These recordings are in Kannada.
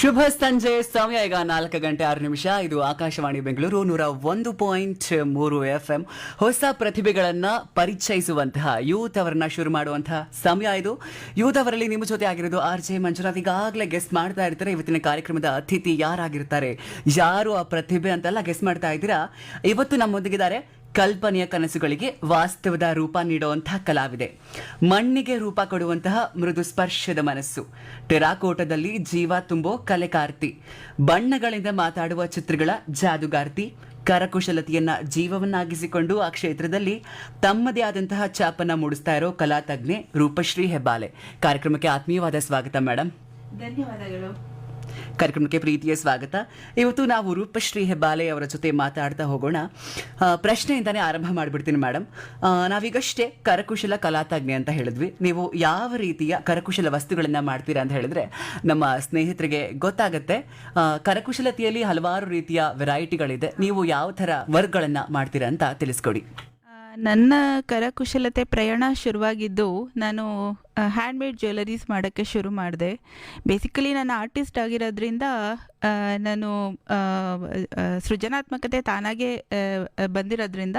ಶುಭ ಸಂಜೆ, ಸಮಯ ಈಗ ನಾಲ್ಕು ಗಂಟೆ ಆರು ನಿಮಿಷ. ಇದು ಆಕಾಶವಾಣಿ ಬೆಂಗಳೂರು, ನೂರ ಒಂದು ಪಾಯಿಂಟ್ ಮೂರು ಎಫ್ ಎಂ ಹೊಸ ಪ್ರತಿಭೆಗಳನ್ನ ಪರಿಚಯಿಸುವಂತಹ, ಯೂತ್ ಅವರನ್ನ ಶುರು ಮಾಡುವಂತಹ ಸಮಯ ಇದು. ಯೂತ್ ಅವರಲ್ಲಿ ನಿಮ್ಮ ಜೊತೆ ಆಗಿರೋದು ಆರ್ ಜೆ ಮಂಜುನಾಥ್. ಈಗಾಗಲೇ ಗೆಸ್ಟ್ ಮಾಡ್ತಾ ಇರ್ತಾರೆ. ಇವತ್ತಿನ ಕಾರ್ಯಕ್ರಮದ ಅತಿಥಿ ಯಾರಾಗಿರ್ತಾರೆ? ಯಾರು ಆ ಪ್ರತಿಭೆ ಅಂತೆಲ್ಲ ಗೆಸ್ಟ್ ಮಾಡ್ತಾ ಇದ್ದೀರಾ? ಇವತ್ತು ನಮ್ಮೊಂದಿಗಿದ್ದಾರೆ ಕಲ್ಪನೆಯ ಕನಸುಗಳಿಗೆ ವಾಸ್ತವದ ರೂಪ ನೀಡುವಂತಹ ಕಲಾವಿದೆ. ಮಣ್ಣಿಗೆ ರೂಪ ಕೊಡುವಂತಹ ಮೃದು ಸ್ಪರ್ಶದ ಮನಸ್ಸು. ಟೆರಾಕೋಟದಲ್ಲಿ ಜೀವ ತುಂಬೋ ಕಲೆಕಾರ್ತಿ ಬಣ್ಣಗಳಿಂದ ಮಾತಾಡುವ ಚಿತ್ರಗಳ ಜಾದುಗಾರ್ತಿ. ಕರಕುಶಲತೆಯನ್ನ ಜೀವವನ್ನಾಗಿಸಿಕೊಂಡು ಆ ಕ್ಷೇತ್ರದಲ್ಲಿ ತಮ್ಮದೇ ಆದಂತಹ ಛಾಪನ್ನ ಮೂಡಿಸ್ತಾ ಇರೋ ಕಲಾ ತಜ್ಞೆ ರೂಪಶ್ರೀ ಹೆಬ್ಬಾಲೆ. ಕಾರ್ಯಕ್ರಮಕ್ಕೆ ಆತ್ಮೀಯವಾದ ಸ್ವಾಗತ ಮೇಡಮ್ ಧನ್ಯವಾದಗಳು. ಕಾರ್ಯಕ್ರಮಕ್ಕೆ ಪ್ರೀತಿಯ ಸ್ವಾಗತ. ಇವತ್ತು ನಾವು ರೂಪಶ್ರೀ ಹೆಬ್ಬಾಲೆ ಅವರ ಜೊತೆ ಮಾತಾಡ್ತಾ ಹೋಗೋಣ. ಪ್ರಶ್ನೆಯಿಂದಾನೇ ಆರಂಭ ಮಾಡಿಬಿಡ್ತೀನಿ ಮೇಡಮ್ ನಾವೀಗಷ್ಟೇ ಕರಕುಶಲ ಕಲಾತಜ್ಞೆ ಅಂತ ಹೇಳಿದ್ವಿ. ನೀವು ಯಾವ ರೀತಿಯ ಕರಕುಶಲ ವಸ್ತುಗಳನ್ನ ಮಾಡ್ತೀರಾ ಅಂತ ಹೇಳಿದ್ರೆ, ನಮ್ಮ ಸ್ನೇಹಿತರಿಗೆ ಗೊತ್ತಾಗತ್ತೆ. ಕರಕುಶಲತೆಯಲ್ಲಿ ಹಲವಾರು ರೀತಿಯ ವೆರೈಟಿಗಳಿದೆ. ನೀವು ಯಾವ ಥರ ವರ್ಕ್ಗಳನ್ನ ಮಾಡ್ತೀರಾ ಅಂತ ತಿಳಿಸ್ಕೊಡಿ. ನನ್ನ ಕರಕುಶಲತೆ ಪ್ರಯಾಣ ಶುರುವಾಗಿದ್ದು ನಾನು ಹ್ಯಾಂಡ್ಮೇಡ್ ಜ್ಯುವೆಲರೀಸ್ ಮಾಡೋಕ್ಕೆ ಶುರು ಮಾಡಿದೆ. ಬೇಸಿಕಲಿ ನಾನು ಆರ್ಟಿಸ್ಟ್ ಆಗಿರೋದ್ರಿಂದ ನಾನು ಸೃಜನಾತ್ಮಕತೆ ತಾನಾಗೆ ಬಂದಿರೋದ್ರಿಂದ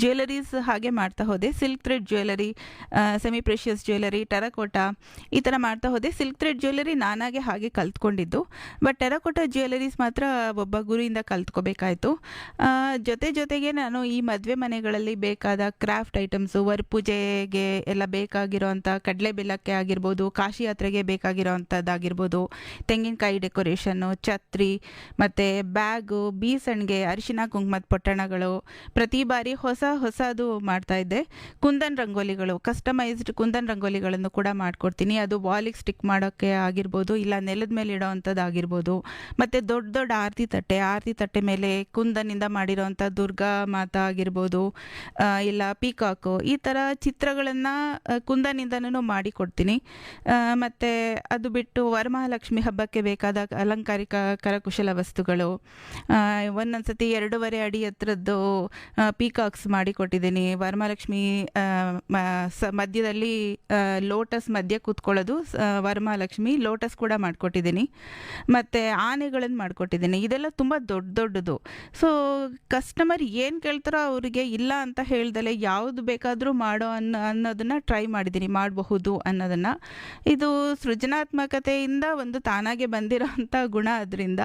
ಜ್ಯುವೆಲರೀಸ್ ಹಾಗೆ ಮಾಡ್ತಾ ಹೋದೆ. Silk thread jewellery semi precious jewellery terracotta ಈ ಥರ ಮಾಡ್ತಾ ಹೋದೆ. ಸಿಲ್ಕ್ ಥ್ರೆಡ್ ಜ್ಯುವೆಲರಿ ನಾನಾಗೆ ಹಾಗೆ ಕಲ್ತ್ಕೊಂಡಿದ್ದು. ಬಟ್ ಟೆರಕೋಟಾ ಜ್ಯುವೆಲರೀಸ್ ಮಾತ್ರ ಒಬ್ಬ ಗುರಿಯಿಂದ ಕಲ್ತ್ಕೋಬೇಕಾಯಿತು. ಜೊತೆ ಜೊತೆಗೆ ನಾನು ಈ ಮದುವೆ ಮನೆಗಳಲ್ಲಿ ಬೇಕಾದ ಕ್ರಾಫ್ಟ್ ಐಟಮ್ಸು ವರ್ ಪೂಜೆಗೆ ಎಲ್ಲ ಬೇಕಾಗಿರೋವಂಥ ಕಡಲೆ ಬೆಲ್ಲಕ್ಕೆ ಆಗಿರ್ಬೋದು, ಕಾಶಿ ಯಾತ್ರೆಗೆ ಬೇಕಾಗಿರೋವಂಥದ್ದಾಗಿರ್ಬೋದು ತೆಂಗಿನಕಾಯಿ ಡೆಕೋರೇಷನ್ನು, ಛತ್ರಿ ಮತ್ತು ಬ್ಯಾಗು, ಬೀಸಣಿಗೆ, ಅರಿಶಿನ, ಕುಂಕುಮದ ಪೊಟ್ಟಣಗಳು, ಪ್ರತಿ ಬಾರಿ ಹೊಸ ಹೊಸದು ಮಾಡ್ತಾಯಿದ್ದೆ ಕುಂದನ್ ರಂಗೋಲಿಗಳು ಕಸ್ಟಮೈಸ್ಡ್ ಕುಂದನ್ ರಂಗೋಲಿಗಳನ್ನು ಕೂಡ ಮಾಡಿಕೊಡ್ತೀನಿ. ಅದು ವಾಲಿಗೆ ಸ್ಟಿಕ್ ಮಾಡೋಕ್ಕೆ ಆಗಿರ್ಬೋದು, ಇಲ್ಲ ನೆಲದ ಮೇಲೆ ಇಡೋವಂಥದ್ದು ಆಗಿರ್ಬೋದು ಮತ್ತು ದೊಡ್ಡ ದೊಡ್ಡ ಆರತಿ ತಟ್ಟೆ ಆರತಿ ತಟ್ಟೆ ಮೇಲೆ ಕುಂದನಿಂದ ಮಾಡಿರೋವಂಥ ದುರ್ಗಾ ಮಾತಾ ಆಗಿರ್ಬೋದು ಇಲ್ಲ ಪೀಕಾಕು ಈ ಥರ ಚಿತ್ರಗಳನ್ನು ಕುಂದನಿಂದನೂ ಮಾಡಿಕೊಡ್ತೀನಿ. ಮತ್ತು ಅದು ಬಿಟ್ಟು ವರಮಹಾಲಕ್ಷ್ಮಿ ಹಬ್ಬಕ್ಕೆ ಬೇಕಾದ ಅಲಂಕಾರಿಕ ಕರಕುಶಲ ವಸ್ತುಗಳು ಒಂದೊಂದು ಸತಿ ಎರಡೂವರೆ ಅಡಿ ಹತ್ರದ್ದು ಪೀಕಾಕ್ಸ್ ಮಾಡಿಕೊಟ್ಟಿದ್ದೀನಿ. ವರಮಹಾಲಕ್ಷ್ಮಿ ಮಧ್ಯದಲ್ಲಿ ಲೋಟಸ್ ಮಧ್ಯ ಕೂತ್ಕೊಳ್ಳೋದು ವರಮಹಾಲಕ್ಷ್ಮಿ ಲೋಟಸ್ ಕೂಡ ಮಾಡಿಕೊಟ್ಟಿದ್ದೀನಿ. ಮತ್ತು ಆನೆಗಳನ್ನು ಮಾಡಿಕೊಟ್ಟಿದ್ದೀನಿ. ಇದೆಲ್ಲ ತುಂಬ ದೊಡ್ಡ ದೊಡ್ಡದು. ಸೊ ಕಸ್ಟಮರ್ ಏನು ಕೇಳ್ತಾರೋ ಅವರಿಗೆ ಇಲ್ಲ ಅಂತ ಹೇಳ್ದಲೆ ಯಾವುದು ಬೇಕಾದರೂ ಮಾಡೋ ಅನ್ನೋ, ಅನ್ನೋದನ್ನು ಟ್ರೈ ಮಾಡಿದ್ದೀನಿ. ಮಾಡಬಹುದು. ಅನ್ನೋದನ್ನು. ಇದು ಸೃಜನಾತ್ಮಕತೆಯಿಂದ ಒಂದು ತಾನಾಗೆ ಬಂದಿರೋಂಥ ಗುಣ ಅದರಿಂದ.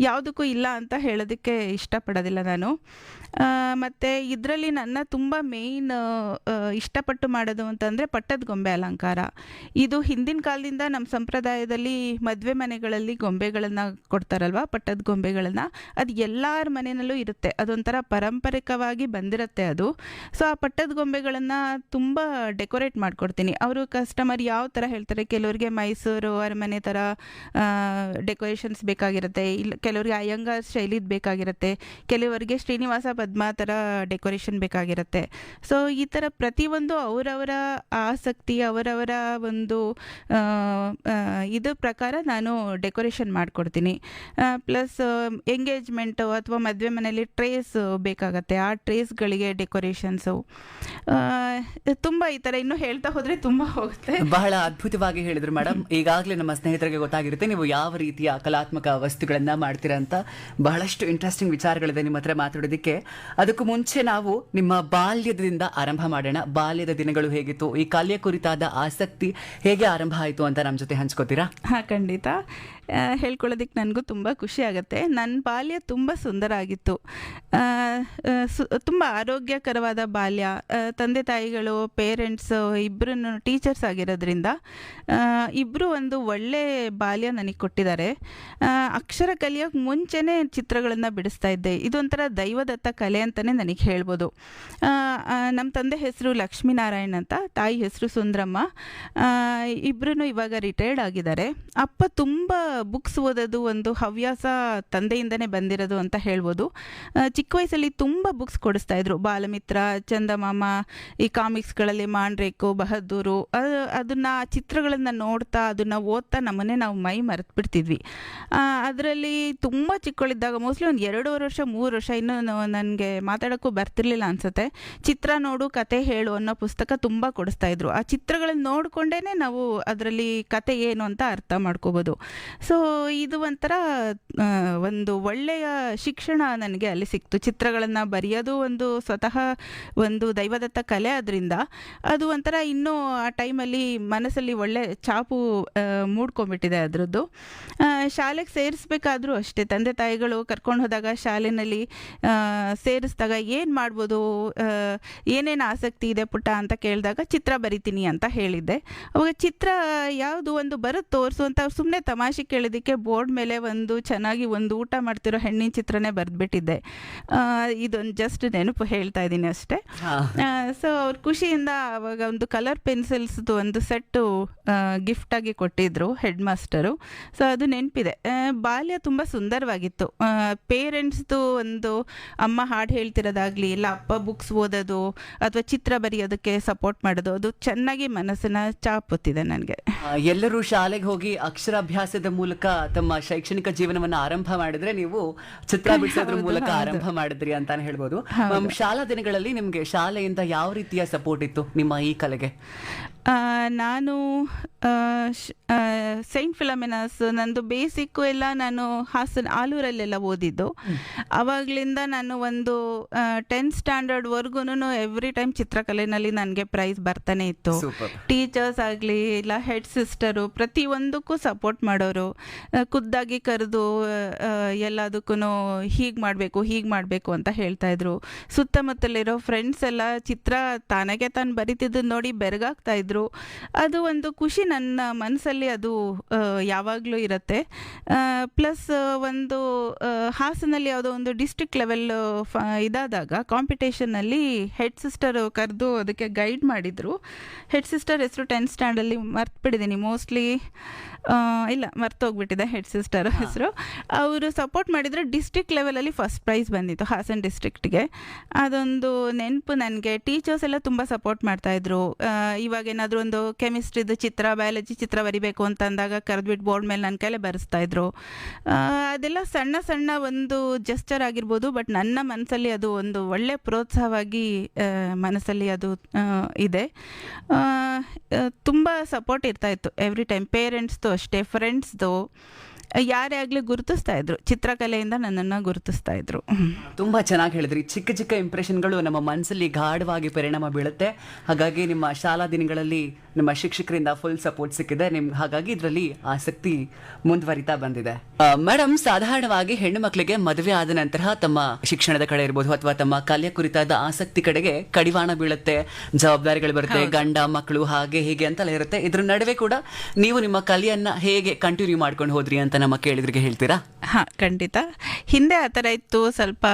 ಯಾವುದಕ್ಕೂ ಇಲ್ಲ ಅಂತ ಹೇಳೋದಕ್ಕೆ ಇಷ್ಟಪಡೋದಿಲ್ಲ ನಾನು. ಮತ್ತು ಇದರಲ್ಲಿ ನನ್ನ ತುಂಬ ಮೇಯ್ನ್ ಇಷ್ಟಪಟ್ಟು ಮಾಡೋದು ಅಂತಂದರೆ ಪಟ್ಟದ ಗೊಂಬೆ ಅಲಂಕಾರ. ಇದು ಹಿಂದಿನ ಕಾಲದಿಂದ ನಮ್ಮ ಸಂಪ್ರದಾಯದಲ್ಲಿ ಮದುವೆ ಮನೆಗಳಲ್ಲಿ ಗೊಂಬೆಗಳನ್ನು ಕೊಡ್ತಾರಲ್ವ, ಪಟ್ಟದ ಗೊಂಬೆಗಳನ್ನು. ಅದು ಎಲ್ಲರ ಮನೆಯಲ್ಲೂ ಇರುತ್ತೆ. ಅದೊಂಥರ ಪಾರಂಪರಿಕವಾಗಿ ಬಂದಿರುತ್ತೆ ಅದು. ಸೊ ಆ ಪಟ್ಟದ ಗೊಂಬೆಗಳನ್ನು ತುಂಬ ಡೆಕೋರೇಟ್ ಮಾಡಿಕೊಡ್ತೀನಿ. ಅವರು ಕಸ್ಟಮರ್ ಯಾವ ಥರ ಹೇಳ್ತಾರೆ? ಕೆಲವರಿಗೆ ಮೈಸೂರು, ಅರಮನೆ ಥರ ಡೆಕೋರೇಷನ್ಸ್ ಬೇಕಾಗಿರುತ್ತೆ. ಇಲ್ಲ ಕೆಲವರಿಗೆ ಅಯ್ಯಂಗಾರ್ ಶೈಲಿದು ಬೇಕಾಗಿರುತ್ತೆ. ಕೆಲವರಿಗೆ ಶ್ರೀನಿವಾಸ ಪದ್ಮ ಥರ ಡೆಕೋರೇಷನ್ ಬೇಕಾಗಿರುತ್ತೆ. ಸೊ ಈ ಥರ ಪ್ರತಿಯೊಂದು ಅವರವರ ಆಸಕ್ತಿ, ಅವರವರ ಒಂದು ಇದು ಪ್ರಕಾರ ನಾನು ಡೆಕೋರೇಷನ್ ಮಾಡಿಕೊಡ್ತೀನಿ. ಪ್ಲಸ್ ಎಂಗೇಜ್ಮೆಂಟು ಅಥವಾ ಮದುವೆ ಮನೆಯಲ್ಲಿ ಟ್ರೇಸ್ ಬೇಕಾಗತ್ತೆ. ಆ ಟ್ರೇಸ್ಗಳಿಗೆ ಡೆಕೋರೇಷನ್ಸು ತುಂಬ ಈ ಥರ ಇನ್ನೂ ಹೇಳ್ತಾ ಹೋದರೆ ತುಂಬ ಹೋಗುತ್ತೆ. ಬಹಳ ಅದ್ಭುತವಾಗಿ ಹೇಳಿದ್ರು ಮೇಡಮ್. ಈಗಾಗಲೇ ನಮ್ಮ ಸ್ನೇಹಿತರಿಗೆ ಗೊತ್ತಾಗಿರುತ್ತೆ ನೀವು ಯಾವ ರೀತಿಯ ಕಲಾತ್ಮಕ ವಸ್ತುಗಳನ್ನ ಮಾಡ್ತೀರಾ ಅಂತ. ಬಹಳಷ್ಟು ಇಂಟ್ರೆಸ್ಟಿಂಗ್ ವಿಚಾರಗಳಿದೆ ನಿಮ್ಮ ಹತ್ರ ಮಾತಾಡೋದಕ್ಕೆ. ಅದಕ್ಕೂ ಮುಂಚೆ ನಾವು ನಿಮ್ಮ ಬಾಲ್ಯದಿಂದ ಆರಂಭ ಮಾಡೋಣ. ಬಾಲ್ಯದ ದಿನಗಳು ಹೇಗಿತ್ತು? ಈ ಕಲೆಯ ಕುರಿತಾದ ಆಸಕ್ತಿ ಹೇಗೆ ಆರಂಭ ಆಯಿತು ಅಂತ ನಮ್ಮ ಜೊತೆ ಹಂಚ್ಕೋತೀರಾ? ಹಾ ಖಂಡಿತ. ಹೇಳ್ಕೊಳ್ಳೋದಕ್ಕೆ ನನಗೂ ತುಂಬ ಖುಷಿ ಆಗುತ್ತೆ. ನನ್ನ ಬಾಲ್ಯ ತುಂಬ ಸುಂದರ ಆಗಿತ್ತು ಸು, ತುಂಬ ಆರೋಗ್ಯಕರವಾದ ಬಾಲ್ಯ. ತಂದೆ ತಾಯಿಗಳು ಪೇರೆಂಟ್ಸ್ ಇಬ್ಬರೂ ಟೀಚರ್ಸ್ ಆಗಿರೋದ್ರಿಂದ ಇಬ್ಬರು ಒಂದು ಒಳ್ಳೆ ಬಾಲ್ಯ ನನಗೆ ಕೊಟ್ಟಿದ್ದಾರೆ. ಅಕ್ಷರ ಕಲಿಯೋಕ್ಕೆ ಮುಂಚೆನೇ ಚಿತ್ರಗಳನ್ನು ಬಿಡಿಸ್ತಾ ಇದ್ದೆ. ಇದೊಂಥರ ದೈವದತ್ತ ಕಲೆ ಅಂತಲೇ ನನಗೆ ಹೇಳ್ಬೋದು. ನಮ್ಮ ತಂದೆ ಹೆಸರು ಲಕ್ಷ್ಮೀನಾರಾಯಣ್ ಅಂತ, ತಾಯಿ ಹೆಸರು ಸುಂದ್ರಮ್ಮ. ಇಬ್ಬರೂ ಇವಾಗ ರಿಟೈರ್ಡ್ ಆಗಿದ್ದಾರೆ. ಅಪ್ಪ ತುಂಬ ಬುಕ್ಸ್ ಓದೋದು ಒಂದು ಹವ್ಯಾಸ ತಂದೆಯಿಂದನೇ ಬಂದಿರೋದು ಅಂತ ಹೇಳ್ಬೋದು. ಚಿಕ್ಕ ವಯಸ್ಸಲ್ಲಿ ತುಂಬ ಬುಕ್ಸ್ ಕೊಡಿಸ್ತಾ ಇದ್ರು. ಬಾಲಮಿತ್ರ, ಚಂದಮಾಮ, ಈ ಕಾಮಿಕ್ಸ್ಗಳಲ್ಲಿ ಮಾಂಡ್ರೇಕು, ಬಹದ್ದೂರು ಅದು ಅದನ್ನು, ಚಿತ್ರಗಳನ್ನು ನೋಡ್ತಾ, ಅದನ್ನು ಓದ್ತಾ ನಮ್ಮನ್ನೇ ನಾವು ಮೈ ಮರೆತು ಬಿಡ್ತಿದ್ವಿ ಅದರಲ್ಲಿ ತುಂಬ ಚಿಕ್ಕವಳಿದ್ದಾಗ ಮೋಸ್ಟ್ಲಿ ಒಂದು ಎರಡೂವರೆ ವರ್ಷ, ಮೂರು ವರ್ಷ, ಇನ್ನೂ ನನಗೆ ಮಾತಾಡೋಕ್ಕೂ ಬರ್ತಿರ್ಲಿಲ್ಲ ಅನಿಸುತ್ತೆ. ಚಿತ್ರ ನೋಡು, ಕತೆ ಹೇಳು ಅನ್ನೋ ಪುಸ್ತಕ ತುಂಬ ಕೊಡಿಸ್ತಾ ಇದ್ರು. ಆ ಚಿತ್ರಗಳನ್ನ ನೋಡಿಕೊಂಡೇ ನಾವು ಅದರಲ್ಲಿ ಕತೆ ಏನು ಅಂತ ಅರ್ಥ ಮಾಡ್ಕೋಬೋದು. ಸೊ ಇದು ಒಂಥರ ಒಂದು ಒಳ್ಳೆಯ ಶಿಕ್ಷಣ ನನಗೆ ಅಲ್ಲಿ ಸಿಕ್ತು. ಚಿತ್ರಗಳನ್ನು ಬರೆಯೋದು ಒಂದು ಸ್ವತಃ ಒಂದು ದೈವದತ್ತ ಕಲೆ ಅದರಿಂದ ಅದು ಒಂಥರ ಇನ್ನೂ ಆ ಟೈಮಲ್ಲಿ ಮನಸ್ಸಲ್ಲಿ ಒಳ್ಳೆ ಚಾಪು ಮೂಡ್ಕೊಂಡ್ಬಿಟ್ಟಿದೆ ಅದರದ್ದು. ಶಾಲೆಗೆ ಸೇರಿಸ್ಬೇಕಾದ್ರೂ ಅಷ್ಟೇ. ತಂದೆ ತಾಯಿಗಳು ಕರ್ಕೊಂಡು ಹೋದಾಗ ಶಾಲೆಯಲ್ಲಿ ಸೇರಿಸಿದಾಗ ಏನು ಮಾಡ್ಬೋದು ಏನೇನು ಆಸಕ್ತಿ ಇದೆ ಪುಟ್ಟ ಅಂತ ಕೇಳಿದಾಗ ಚಿತ್ರ ಬರಿತೀನಿ ಅಂತ ಹೇಳಿದ್ದೆ. ಅವಾಗ ಚಿತ್ರ ಯಾವುದು ಒಂದು ಬರುತ್ತೆ ಅಂತ ಸುಮ್ಮನೆ ತಮಾಷೆ ಕೇಳಿದ್ದಕ್ಕೆ ಬೋರ್ಡ್ ಮೇಲೆ ಒಂದು ಚೆನ್ನಾಗಿ ಒಂದು ಊಟ ಮಾಡ್ತಿರೋ ಹೆಣ್ಣಿನ ಚಿತ್ರನೇ ಬರೆದ್ಬಿಟ್ಟಿದ್ದೆ ಇದೊಂದು ಜಸ್ಟ್ ನೆನಪು ಹೇಳ್ತಾ ಇದ್ದೀನಿ ಅಷ್ಟೇ. ಸೊ ಅವ್ರ ಖುಷಿಯಿಂದ ಅವಾಗ ಒಂದು ಕಲರ್ ಪೆನ್ಸಿಲ್ಸ್ದು ಒಂದು ಸೆಟ್ಟು ಗಿಫ್ಟಾಗಿ ಕೊಟ್ಟಿದ್ರು ಹೆಡ್ ಮಾಸ್ಟರು ಸೊ ಅದು ನೆನಪಿದೆ. ಬಾಲ್ಯ ತುಂಬ ಸುಂದರವಾಗಿತ್ತು. ಪೇರೆಂಟ್ಸ್ದು ಒಂದು ಅಮ್ಮ ಹಾಡು ಹೇಳ್ತಿರೋದಾಗಲಿ ಇಲ್ಲ ಅಪ್ಪ ಬುಕ್ಸ್ ಓದೋದು ಅಥವಾ ಚಿತ್ರ ಬರೆಯೋದಕ್ಕೆ ಸಪೋರ್ಟ್ ಮಾಡೋದು ಅದು ಚೆನ್ನಾಗಿ ಮನಸ್ಸನ್ನ ಚಾಪುತ್ತಿದೆ ನನಗೆ. ಎಲ್ಲರೂ ಶಾಲೆಗೆ ಹೋಗಿ ಅಕ್ಷರಾಭ್ಯಾಸದ ಮೂಲಕ ತಮ್ಮ ಶೈಕ್ಷಣಿಕ ಜೀವನವನ್ನ ಆರಂಭ ಮಾಡಿದ್ರೆ ನೀವು ಚಿತ್ರ ಬಿಡಿಸೋದ್ರ ಮೂಲಕ ಆರಂಭ ಮಾಡಿದ್ರಿ ಅಂತಾನೆ ಹೇಳ್ಬೋದು. ಶಾಲಾ ದಿನಗಳಲ್ಲಿ ನಿಮ್ಗೆ ಶಾಲೆಯಿಂದ ಯಾವ ರೀತಿಯ ಸಪೋರ್ಟ್ ಇತ್ತು ನಿಮ್ಮ ಈ ಕಲೆಗೆ? ನಾನು ಸೈಂಟ್ ಫಿಲಮಿನಾಸ್ ನಂದು ಬೇಸಿಕ್ಕು ಎಲ್ಲ ನಾನು ಹಾಸನ ಆಲೂರಲ್ಲೆಲ್ಲ ಓದಿದ್ದು. ಆವಾಗಲಿಂದ ನಾನು ಒಂದು ಟೆಂತ್ ಸ್ಟ್ಯಾಂಡರ್ಡ್ವರೆಗೂ ಎವ್ರಿ ಟೈಮ್ ಚಿತ್ರಕಲೆಯಲ್ಲಿ ನನಗೆ ಪ್ರೈಸ್ ಬರ್ತಾನೆ ಇತ್ತು. ಟೀಚರ್ಸ್ ಆಗಲಿ ಇಲ್ಲ ಹೆಡ್ ಸಿಸ್ಟರು ಪ್ರತಿಯೊಂದಕ್ಕೂ ಸಪೋರ್ಟ್ ಮಾಡೋರು. ಖುದ್ದಾಗಿ ಕರೆದು ಎಲ್ಲದಕ್ಕೂ ಹೀಗೆ ಮಾಡಬೇಕು ಹೀಗೆ ಮಾಡಬೇಕು ಅಂತ ಹೇಳ್ತಾ ಇದ್ರು. ಸುತ್ತಮುತ್ತಲಿರೋ ಫ್ರೆಂಡ್ಸ್ ಎಲ್ಲ ಚಿತ್ರ ತಾನಾಗೆ ತಾನು ಬರಿತಿದ್ದು ನೋಡಿ ಬೆರಗಾಗ್ತಾ ಅದು ಒಂದು ಖುಷಿ ನನ್ನ ಮನಸ್ಸಲ್ಲಿ ಅದು ಯಾವಾಗಲೂ ಇರುತ್ತೆ. ಪ್ಲಸ್ ಒಂದು ಹಾಸನಲ್ಲಿ ಯಾವುದೋ ಒಂದು ಡಿಸ್ಟ್ರಿಕ್ಟ್ ಲೆವೆಲ್ ಇದಾದಾಗ ಕಾಂಪಿಟೇಷನಲ್ಲಿ ಹೆಡ್ ಸಿಸ್ಟರ್ ಕರೆದು ಅದಕ್ಕೆ ಗೈಡ್ ಮಾಡಿದರು. ಹೆಡ್ ಸಿಸ್ಟರ್ ಹೆಸರು ಟೆಂತ್ ಸ್ಟ್ಯಾಂಡಲ್ಲಿ ಮರ್ತ್ಬಿಟ್ಟಿದ್ದೀನಿ. ಮೋಸ್ಟ್ಲಿ ಇಲ್ಲ ಮರ್ತೋಗ್ಬಿಟ್ಟಿದೆ ಹೆಡ್ ಸಿಸ್ಟರ್ ಹೆಸರು. ಅವರು ಸಪೋರ್ಟ್ ಮಾಡಿದರೆ ಡಿಸ್ಟಿಕ್ ಲೆವೆಲಲ್ಲಿ ಫಸ್ಟ್ ಪ್ರೈಸ್ ಬಂದಿತ್ತು ಹಾಸನ್ ಡಿಸ್ಟ್ರಿಕ್ಟ್ಗೆ ಅದೊಂದು ನೆನಪು ನನಗೆ. ಟೀಚರ್ಸ್ ಎಲ್ಲ ತುಂಬ ಸಪೋರ್ಟ್ ಮಾಡ್ತಾಯಿದ್ರು ಇವಾಗ ಏನಾದರೂ ಒಂದು ಕೆಮಿಸ್ಟ್ರಿದು ಚಿತ್ರ ಬಯಾಲಜಿ ಚಿತ್ರ ಬರಿಬೇಕು ಅಂತ ಅಂದಾಗ ಕರೆದ್ಬಿಟ್ಟು ಬೋರ್ಡ್ ಮೇಲೆ ನನ್ನ ಕೈಲೇ ಬರೆಸ್ತಾಯಿದ್ರು ಅದೆಲ್ಲ ಸಣ್ಣ ಸಣ್ಣ ಒಂದು ಜಸ್ಚರ್ ಆಗಿರ್ಬೋದು ಬಟ್ ನನ್ನ ಮನಸ್ಸಲ್ಲಿ ಅದು ಒಂದು ಒಳ್ಳೆ ಪ್ರೋತ್ಸಾಹವಾಗಿ ಮನಸ್ಸಲ್ಲಿ ಅದು ಇದೆ. ತುಂಬ ಸಪೋರ್ಟ್ ಇರ್ತಾಯಿತ್ತು ಎವ್ರಿ ಟೈಮ್ ಪೇರೆಂಟ್ಸ್ದು ಅಷ್ಟೇ ಫ್ರೆಂಡ್ಸ್ದು ಯಾರೇ ಆಗಲಿ ಗುರುತಿಸ್ತಾ ಇದ್ರು. ಚಿತ್ರಕಲೆಯಿಂದ ನನ್ನನ್ನು ಗುರುತಿಸ್ತಾ ಇದ್ರು. ತುಂಬ ಚೆನ್ನಾಗಿ ಹೇಳಿದ್ರಿ. ಚಿಕ್ಕ ಚಿಕ್ಕ ಇಂಪ್ರೆಷನ್ಗಳು ನಮ್ಮ ಮನಸ್ಸಲ್ಲಿ ಗಾಢವಾಗಿ ಪರಿಣಾಮ ಬೀಳುತ್ತೆ. ಹಾಗಾಗಿ ನಿಮ್ಮ ಶಾಲಾ ದಿನಗಳಲ್ಲಿ ನಿಮ್ಮ ಶಿಕ್ಷಕರಿಂದ ಫುಲ್ ಸಪೋರ್ಟ್ ಸಿಕ್ಕಿದೆ. ನಿಮ್ ಹಾಗಾಗಿ ಇದರಲ್ಲಿ ಆಸಕ್ತಿ ಮುಂದುವರಿತಾ ಬಂದಿದೆ. ಮೇಡಮ್ ಸಾಧಾರಣವಾಗಿ ಹೆಣ್ಣು ಮಕ್ಕಳಿಗೆ ಮದುವೆ ಆದ ನಂತರ ತಮ್ಮ ಶಿಕ್ಷಣದ ಕಡೆ ಇರ್ಬೋದು ಅಥವಾ ತಮ್ಮ ಕಲೆ ಕುರಿತಾದ ಆಸಕ್ತಿ ಕಡೆಗೆ ಕಡಿವಾಣ ಬೀಳುತ್ತೆ ಜವಾಬ್ದಾರಿಗಳು ಬರುತ್ತೆ ಗಂಡ ಮಕ್ಕಳು ಹಾಗೆ ಹೀಗೆ ಅಂತೆಲ್ಲ ಇರುತ್ತೆ. ಇದ್ರ ನಡುವೆ ಕೂಡ ನೀವು ನಿಮ್ಮ ಕಲೆಯನ್ನ ಹೇಗೆ ಕಂಟಿನ್ಯೂ ಮಾಡ್ಕೊಂಡು ಹೋದ್ರಿ ಅಂತ ನಮ್ಮ ಕೇಳಿದ್ರಿಗೆ ಹೇಳ್ತೀರಾ? ಹಾ ಖಂಡಿತ. ಹಿಂದೆ ಆ ಥರ ಇತ್ತು. ಸ್ವಲ್ಪ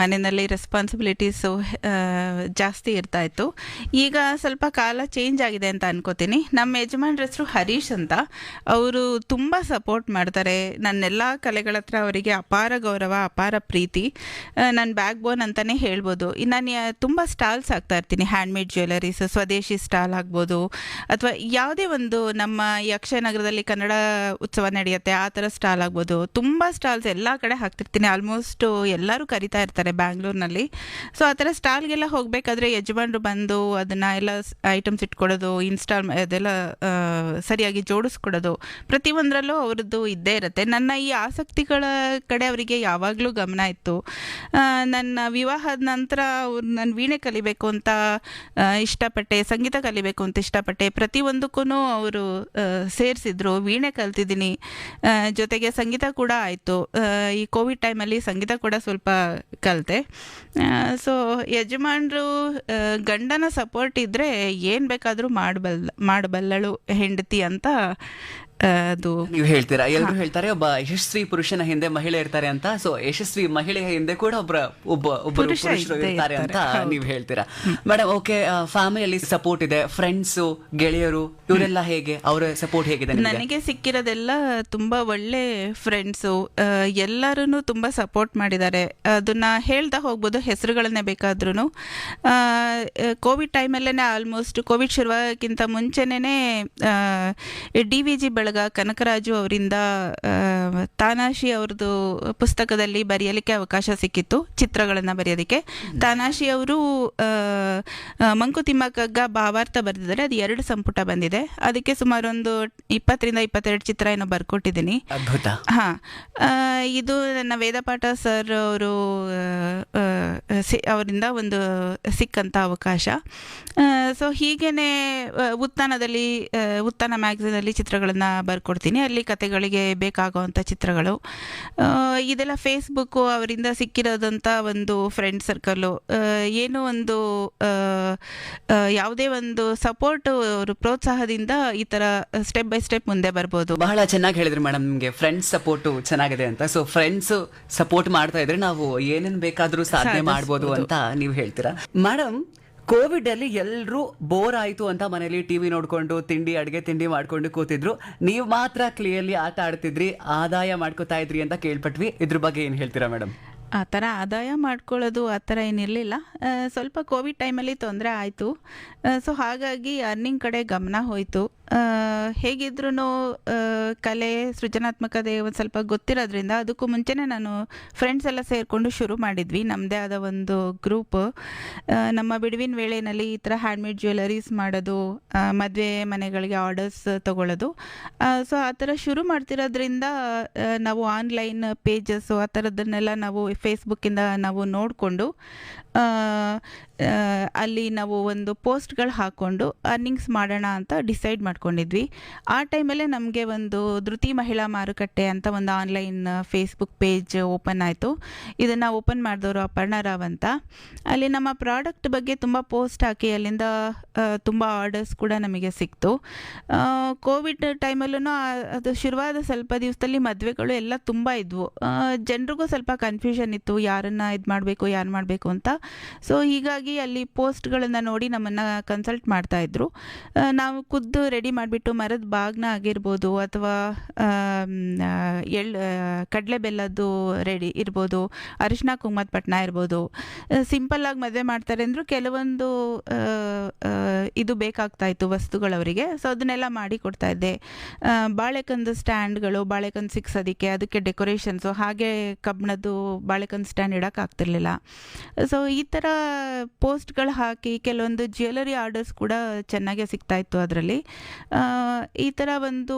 ಮನೆಯಲ್ಲಿ ರೆಸ್ಪಾನ್ಸಿಬಿಲಿಟೀಸು ಜಾಸ್ತಿ ಇರ್ತಾ ಇತ್ತು. ಈಗ ಸ್ವಲ್ಪ ಕಾಲ ಚೇಂಜ್ ಆಗಿದೆ. ಅಂತ ಅನ್ಕೋತೀನಿ. ನಮ್ಮ ಯಜಮಾನ್ರ ಹೆಸರು ಹರೀಶ್ ಅಂತ. ಅವರು ತುಂಬ ಸಪೋರ್ಟ್ ಮಾಡ್ತಾರೆ. ನನ್ನೆಲ್ಲ ಕಲೆಗಳ ಹತ್ರ ಅವರಿಗೆ ಅಪಾರ ಗೌರವ, ಅಪಾರ ಪ್ರೀತಿ ನನ್ನ ಬ್ಯಾಕ್ ಬೋನ್ ಅಂತಲೇ ಹೇಳ್ಬೋದು. ನಾನು ತುಂಬ ಸ್ಟಾಲ್ಸ್ ಹಾಕ್ತಾ ಇರ್ತೀನಿ. ಹ್ಯಾಂಡ್ಮೇಡ್ ಜ್ಯುವೆಲರೀಸ್, ಸ್ವದೇಶಿ ಸ್ಟಾಲ್ ಆಗ್ಬೋದು. ಅಥವಾ ಯಾವುದೇ ಒಂದು ನಮ್ಮ ಯಕ್ಷನಗರದಲ್ಲಿ ಕನ್ನಡ ಉತ್ಸವ ನಡೆಯುತ್ತೆ, ಆ ಥರ ಸ್ಟಾಲ್ ಆಗ್ಬೋದು. ತುಂಬ ಸ್ಟಾಲ್ಸ್ ಎಲ್ಲ ಕಡೆ ಹಾಕ್ತಿರ್ತೀನಿ. ಆಲ್ಮೋಸ್ಟ್ ಎಲ್ಲರೂ ಕರಿತಾ ಇರ್ತಾರೆ ಬ್ಯಾಂಗ್ಳೂರ್ನಲ್ಲಿ. ಸೊ, ಆ ಥರ ಸ್ಟಾಲ್ಗೆಲ್ಲ ಹೋಗಬೇಕಾದ್ರೆ ಯಜಮಾನ್ರು ಬಂದು ಅದನ್ನು ಎಲ್ಲ ಐಟಮ್ಸ್ ಇಟ್ಕೊಡೋದು ಇನ್ಸ್ಟಾಲ್ ಅದೆಲ್ಲ ಸರಿಯಾಗಿ ಜೋಡಿಸ್ಕೊಡೋದು ಪ್ರತಿಯೊಂದರಲ್ಲೂ ಅವ್ರದ್ದು ಇದ್ದೇ ಇರುತ್ತೆ. ನನ್ನ ಈ ಆಸಕ್ತಿಗಳ ಕಡೆ ಅವರಿಗೆ ಯಾವಾಗಲೂ ಗಮನ ಇತ್ತು. ನನ್ನ ವಿವಾಹದ ನಂತರ ಅವ್ರು ನಾನು ವೀಣೆ ಕಲಿಬೇಕು ಅಂತ ಇಷ್ಟಪಟ್ಟೆ, ಸಂಗೀತ ಕಲಿಬೇಕು ಅಂತ ಇಷ್ಟಪಟ್ಟೆ ಪ್ರತಿಯೊಂದಕ್ಕೂ ಅವರು ಸೇರಿಸಿದ್ರು. ವೀಣೆ ಕಲ್ತಿದ್ದೀನಿ. ಜೊತೆಗೆ ಸಂಗೀತ ಕೂಡ ಆಯಿತು. ಈ ಕೋವಿಡ್ ಟೈಮಲ್ಲಿ ಸಂಗೀತ ಕೂಡ ಸ್ವಲ್ಪ ಕಲಿತೆ. ಸೊ, ಯಜಮಾನರು ಗಂಡನ ಸಪೋರ್ಟ್ ಇದ್ದರೆ ಏನು ಬೇಕಾದರೂ ಮಾಡಬಲ್ಲ ಮಾಡಬಲ್ಲಳು ಹೆಂಡತಿ ಅಂತ ಅದು ನೀವು ಹೇಳ್ತೀರಾ? ಎಲ್ಲರೂ ಹೇಳ್ತಾರೆ ಒಬ್ಬ ಯಶಸ್ವಿ ಪುರುಷನ ಹಿಂದೆ ಮಹಿಳೆ ಇರ್ತಾರೆ ಅಂತ. ಸೊ ಯಶಸ್ವಿ ಮಹಿಳೆಯ ಹಿಂದೆ ಕೂಡ ಒಬ್ಬ ಒಬ್ಬ ಒಬ್ಬ ಪುರುಷರು ಇರ್ತಾರೆ ಅಂತ ನೀವು ಹೇಳ್ತೀರಾ? ಮೇಡಮ್ ಓಕೆ ಫ್ಯಾಮಿಲಿಯಲ್ಲಿ ಸಪೋರ್ಟ್ ಇದೆ. ಫ್ರೆಂಡ್ಸ್ ಗೆಳೆಯರು ಇವರೆಲ್ಲ ಹೇಗೆ? ಅವರ ಸಪೋರ್ಟ್ ಹೇಗಿದೆ? ನನಗೆ ಸಿಕ್ಕಿರೋದೆಲ್ಲ ತುಂಬಾ ಒಳ್ಳೆ ಫ್ರೆಂಡ್ಸ್ ಎಲ್ಲರೂ ತುಂಬಾ ಸಪೋರ್ಟ್ ಮಾಡಿದ್ದಾರೆ. ಅದನ್ನ ಹೇಳ್ತಾ ಹೋಗ್ಬೋದು ಹೆಸರುಗಳನ್ನೇ ಬೇಕಾದ್ರೂ ಕೋವಿಡ್ ಟೈಮಲ್ಲೇ ಆಲ್ಮೋಸ್ಟ್ ಕೋವಿಡ್ ಶುರುವಾಗಕ್ಕಿಂತ ಮುಂಚೆನೇ ಡಿ ವಿ ಜಿ ಬೆಳಗ ಕನಕರಾಜು ಅವರಿಂದ ತಾನಾಶಿ ಅವ್ರದ್ದು ಪುಸ್ತಕದಲ್ಲಿ ಬರೆಯಲಿಕ್ಕೆ ಅವಕಾಶ ಸಿಕ್ಕಿತ್ತು ಚಿತ್ರಗಳನ್ನು ಬರೆಯೋದಕ್ಕೆ. ತಾನಾಶಿ ಅವರು ಮಂಕುತಿಮ್ಮಕ್ಕಗ್ಗ ಆ, ಮಂಕುತಿಮ್ಮ ಕಗ್ಗ ಭಾವಾರ್ಥ ಬರೆದಿದ್ದಾರೆ ಅದು ಎರಡು ಸಂಪುಟ ಬಂದಿದೆ. ಅದಕ್ಕೆ ಸುಮಾರು ಒಂದು ಇಪ್ಪತ್ತರಿಂದ ಇಪ್ಪತ್ತೆರಡು ಚಿತ್ರ ಏನೋ ಬರ್ಕೊಟ್ಟಿದ್ದೀನಿ. ಅದ್ಭುತ. ಹಾ ಇದು ನನ್ನ ವೇದಪಾಠ ಸರ್ ಅವರು ಅವರಿಂದ ಒಂದು ಸಿಕ್ಕಂತ ಅವಕಾಶ. ಸೊ ಹೀಗೇನೆ ಉತ್ತಾನದಲ್ಲಿ ಉತ್ತಾನ ಉತ್ಥಾನ ಮ್ಯಾಗ್ಝಿನಲ್ಲಿ ಚಿತ್ರಗಳನ್ನು ಬರ್ಕೊಡ್ತೀನಿ ಅಲ್ಲಿ ಕತೆಗಳಿಗೆ ಬೇಕಾಗುವಂಥ ಚಿತ್ರಗಳು. ಇದೆಲ್ಲ ಫೇಸ್ಬುಕ್ಕು ಅವರಿಂದ ಸಿಕ್ಕಿರೋದಂಥ ಒಂದು ಫ್ರೆಂಡ್ ಸರ್ಕಲ್ಲು ಏನೋ ಒಂದು ಯಾವುದೇ ಒಂದು ಸಪೋರ್ಟ್ ಅವರು ಪ್ರೋತ್ಸಾಹದಿಂದ ಈ ಥರ ಸ್ಟೆಪ್ ಬೈ ಸ್ಟೆಪ್ ಮುಂದೆ ಬರ್ಬೋದು. ಬಹಳ ಚೆನ್ನಾಗಿ ಹೇಳಿದ್ರಿ ಮೇಡಮ್ ನಿಮಗೆ. ಫ್ರೆಂಡ್ಸ್ ಸಪೋರ್ಟು ಚೆನ್ನಾಗಿದೆ ಅಂತ. ಸೊ ಫ್ರೆಂಡ್ಸ್ ಸಪೋರ್ಟ್ ಮಾಡ್ತಾ ಇದ್ರೆ ನಾವು ಏನೇನು ಬೇಕಾದರೂ ಸಾಧನೆ ಮಾಡ್ಬೋದು ಅಂತ ನೀವು ಹೇಳ್ತೀರಾ? ಮೇಡಮ್ ಕೋವಿಡ್ ಅಲ್ಲಿ ಎಲ್ಲರೂ ಬೋರ್ ಆಯ್ತು ಅಂತ ಮನೇಲಿ ಟಿವಿ ನೋಡ್ಕೊಂಡು, ತಿಂಡಿ, ಅಡುಗೆ ತಿಂಡಿ ಮಾಡ್ಕೊಂಡು ಕೂತಿದ್ರು. ನೀವು ಮಾತ್ರ ಕ್ಲಿಯರ್ಲಿ ಆಟ ಆಡ್ತಿದ್ರಿ, ಆದಾಯ ಮಾಡ್ಕೋತಾ ಇದ್ರಿ ಅಂತ ಕೇಳ್ಪಟ್ವಿ. ಇದ್ರ ಬಗ್ಗೆ ಏನು ಹೇಳ್ತೀರಾ ಮೇಡಮ್? ಆ ಥರ ಆದಾಯ ಮಾಡ್ಕೊಳ್ಳೋದು ಆ ಥರ ಏನಿರಲಿಲ್ಲ. ಸ್ವಲ್ಪ ಕೋವಿಡ್ ಟೈಮಲ್ಲಿ ತೊಂದರೆ ಆಯಿತು. ಸೊ ಹಾಗಾಗಿ ಅರ್ನಿಂಗ್ ಕಡೆ ಗಮನ ಹೋಯಿತು. ಹೇಗಿದ್ರೂ ಕಲೆ ಸೃಜನಾತ್ಮಕತೆ ಒಂದು ಸ್ವಲ್ಪ ಗೊತ್ತಿರೋದ್ರಿಂದ ಅದಕ್ಕೂ ಮುಂಚೆನೇ ನಾನು ಫ್ರೆಂಡ್ಸ್ ಎಲ್ಲ ಸೇರಿಕೊಂಡು ಶುರು ಮಾಡಿದ್ವಿ. ನಮ್ಮದೇ ಆದ ಒಂದು ಗ್ರೂಪ್ ನಮ್ಮ ಬಿಡುವಿನ ವೇಳೆಯಲ್ಲಿ ಈ ಥರ ಹ್ಯಾಂಡ್ಮೇಡ್ ಜ್ಯುವೆಲರೀಸ್ ಮಾಡೋದು ಮದುವೆ ಮನೆಗಳಿಗೆ ಆರ್ಡರ್ಸ್ ತಗೊಳ್ಳೋದು. ಸೊ ಆ ಥರ ಶುರು ಮಾಡ್ತಿರೋದ್ರಿಂದ ನಾವು ಆನ್ಲೈನ್ ಪೇಜಸ್ಸು ಆ ಥರದ್ದನ್ನೆಲ್ಲ ನಾವು ಫೇಸ್ಬುಕ್ಕಿಂದ ನಾವು ನೋಡಿಕೊಂಡು ಅಲ್ಲಿ ನಾವು ಒಂದು ಪೋಸ್ಟ್ಗಳು ಹಾಕ್ಕೊಂಡು ಅರ್ನಿಂಗ್ಸ್ ಮಾಡೋಣ ಅಂತ ಡಿಸೈಡ್ ಮಾಡ್ಕೊಂಡಿದ್ವಿ. ಆ ಟೈಮಲ್ಲೇ ನಮಗೆ ಒಂದು ಧೃತಿ ಮಹಿಳಾ ಮಾರುಕಟ್ಟೆ ಅಂತ ಒಂದು ಆನ್ಲೈನ್ ಫೇಸ್ಬುಕ್ ಪೇಜ್ ಓಪನ್ ಆಯಿತು. ಇದನ್ನು ಓಪನ್ ಮಾಡಿದವರು ಅಪರ್ಣರಾವ್ ಅಂತ. ಅಲ್ಲಿ ನಮ್ಮ ಪ್ರಾಡಕ್ಟ್ ಬಗ್ಗೆ ತುಂಬ ಪೋಸ್ಟ್ ಹಾಕಿ ಅಲ್ಲಿಂದ ತುಂಬ ಆರ್ಡರ್ಸ್ ಕೂಡ ನಮಗೆ ಸಿಕ್ತು. ಕೋವಿಡ್ ಟೈಮಲ್ಲೂ ಅದು ಶುರುವಾದ ಸ್ವಲ್ಪ ದಿವಸದಲ್ಲಿ ಮದುವೆಗಳು ಎಲ್ಲ ತುಂಬ ಇದ್ವು. ಜನರಿಗೂ ಸ್ವಲ್ಪ ಕನ್ಫ್ಯೂಷನ್ ಇತ್ತು, ಯಾರನ್ನು ಇದು ಮಾಡಬೇಕು ಯಾರು ಮಾಡಬೇಕು ಅಂತ. ಸೊ ಹೀಗಾಗಿ ಅಲ್ಲಿ ಪೋಸ್ಟ್ಗಳನ್ನು ನೋಡಿ ನಮ್ಮನ್ನು ಕನ್ಸಲ್ಟ್ ಮಾಡ್ತಾ ಇದ್ರು. ನಾವು ಖುದ್ದು ರೆಡಿ ಮಾಡಿಬಿಟ್ಟು ಮರದ ಬಾಗ್ನ ಆಗಿರ್ಬೋದು ಅಥವಾ ಎಳ್ಳು ಕಡಲೆ ಬೆಲ್ಲದ್ದು ರೆಡಿ ಇರ್ಬೋದು, ಅರಿಶಿನ ಕುಂಕುಮದ ಪಟ್ನ ಇರ್ಬೋದು. ಸಿಂಪಲ್ಲಾಗಿ ಮದುವೆ ಮಾಡ್ತಾರೆ ಅಂದರೂ ಕೆಲವೊಂದು ಇದು ಬೇಕಾಗ್ತಾ ಇತ್ತು ವಸ್ತುಗಳವರಿಗೆ ಸೊ ಅದನ್ನೆಲ್ಲ ಮಾಡಿ ಕೊಡ್ತಾ ಇದ್ದೆ. ಬಾಳೆಕಂದು ಸ್ಟ್ಯಾಂಡ್ಗಳು, ಬಾಳೆಕಂದು ಸಿಕ್ಸೋದಕ್ಕೆ, ಅದಕ್ಕೆ ಡೆಕೋರೇಷನ್ಸು, ಹಾಗೆ ಕಬ್ಬಣದ್ದು ಬಾಳೆಕಂದು ಸ್ಟ್ಯಾಂಡ್ ಇಡೋಕ್ಕಾಗ್ತಿರ್ಲಿಲ್ಲ ಸೊ ಈ ಥರ ಪೋಸ್ಟ್ಗಳು ಹಾಕಿ ಕೆಲವೊಂದು ಜ್ಯುವೆಲರಿ ಆರ್ಡರ್ಸ್ ಕೂಡ ಚೆನ್ನಾಗೇ ಸಿಗ್ತಾ ಇತ್ತು ಅದರಲ್ಲಿ. ಈ ಥರ ಒಂದು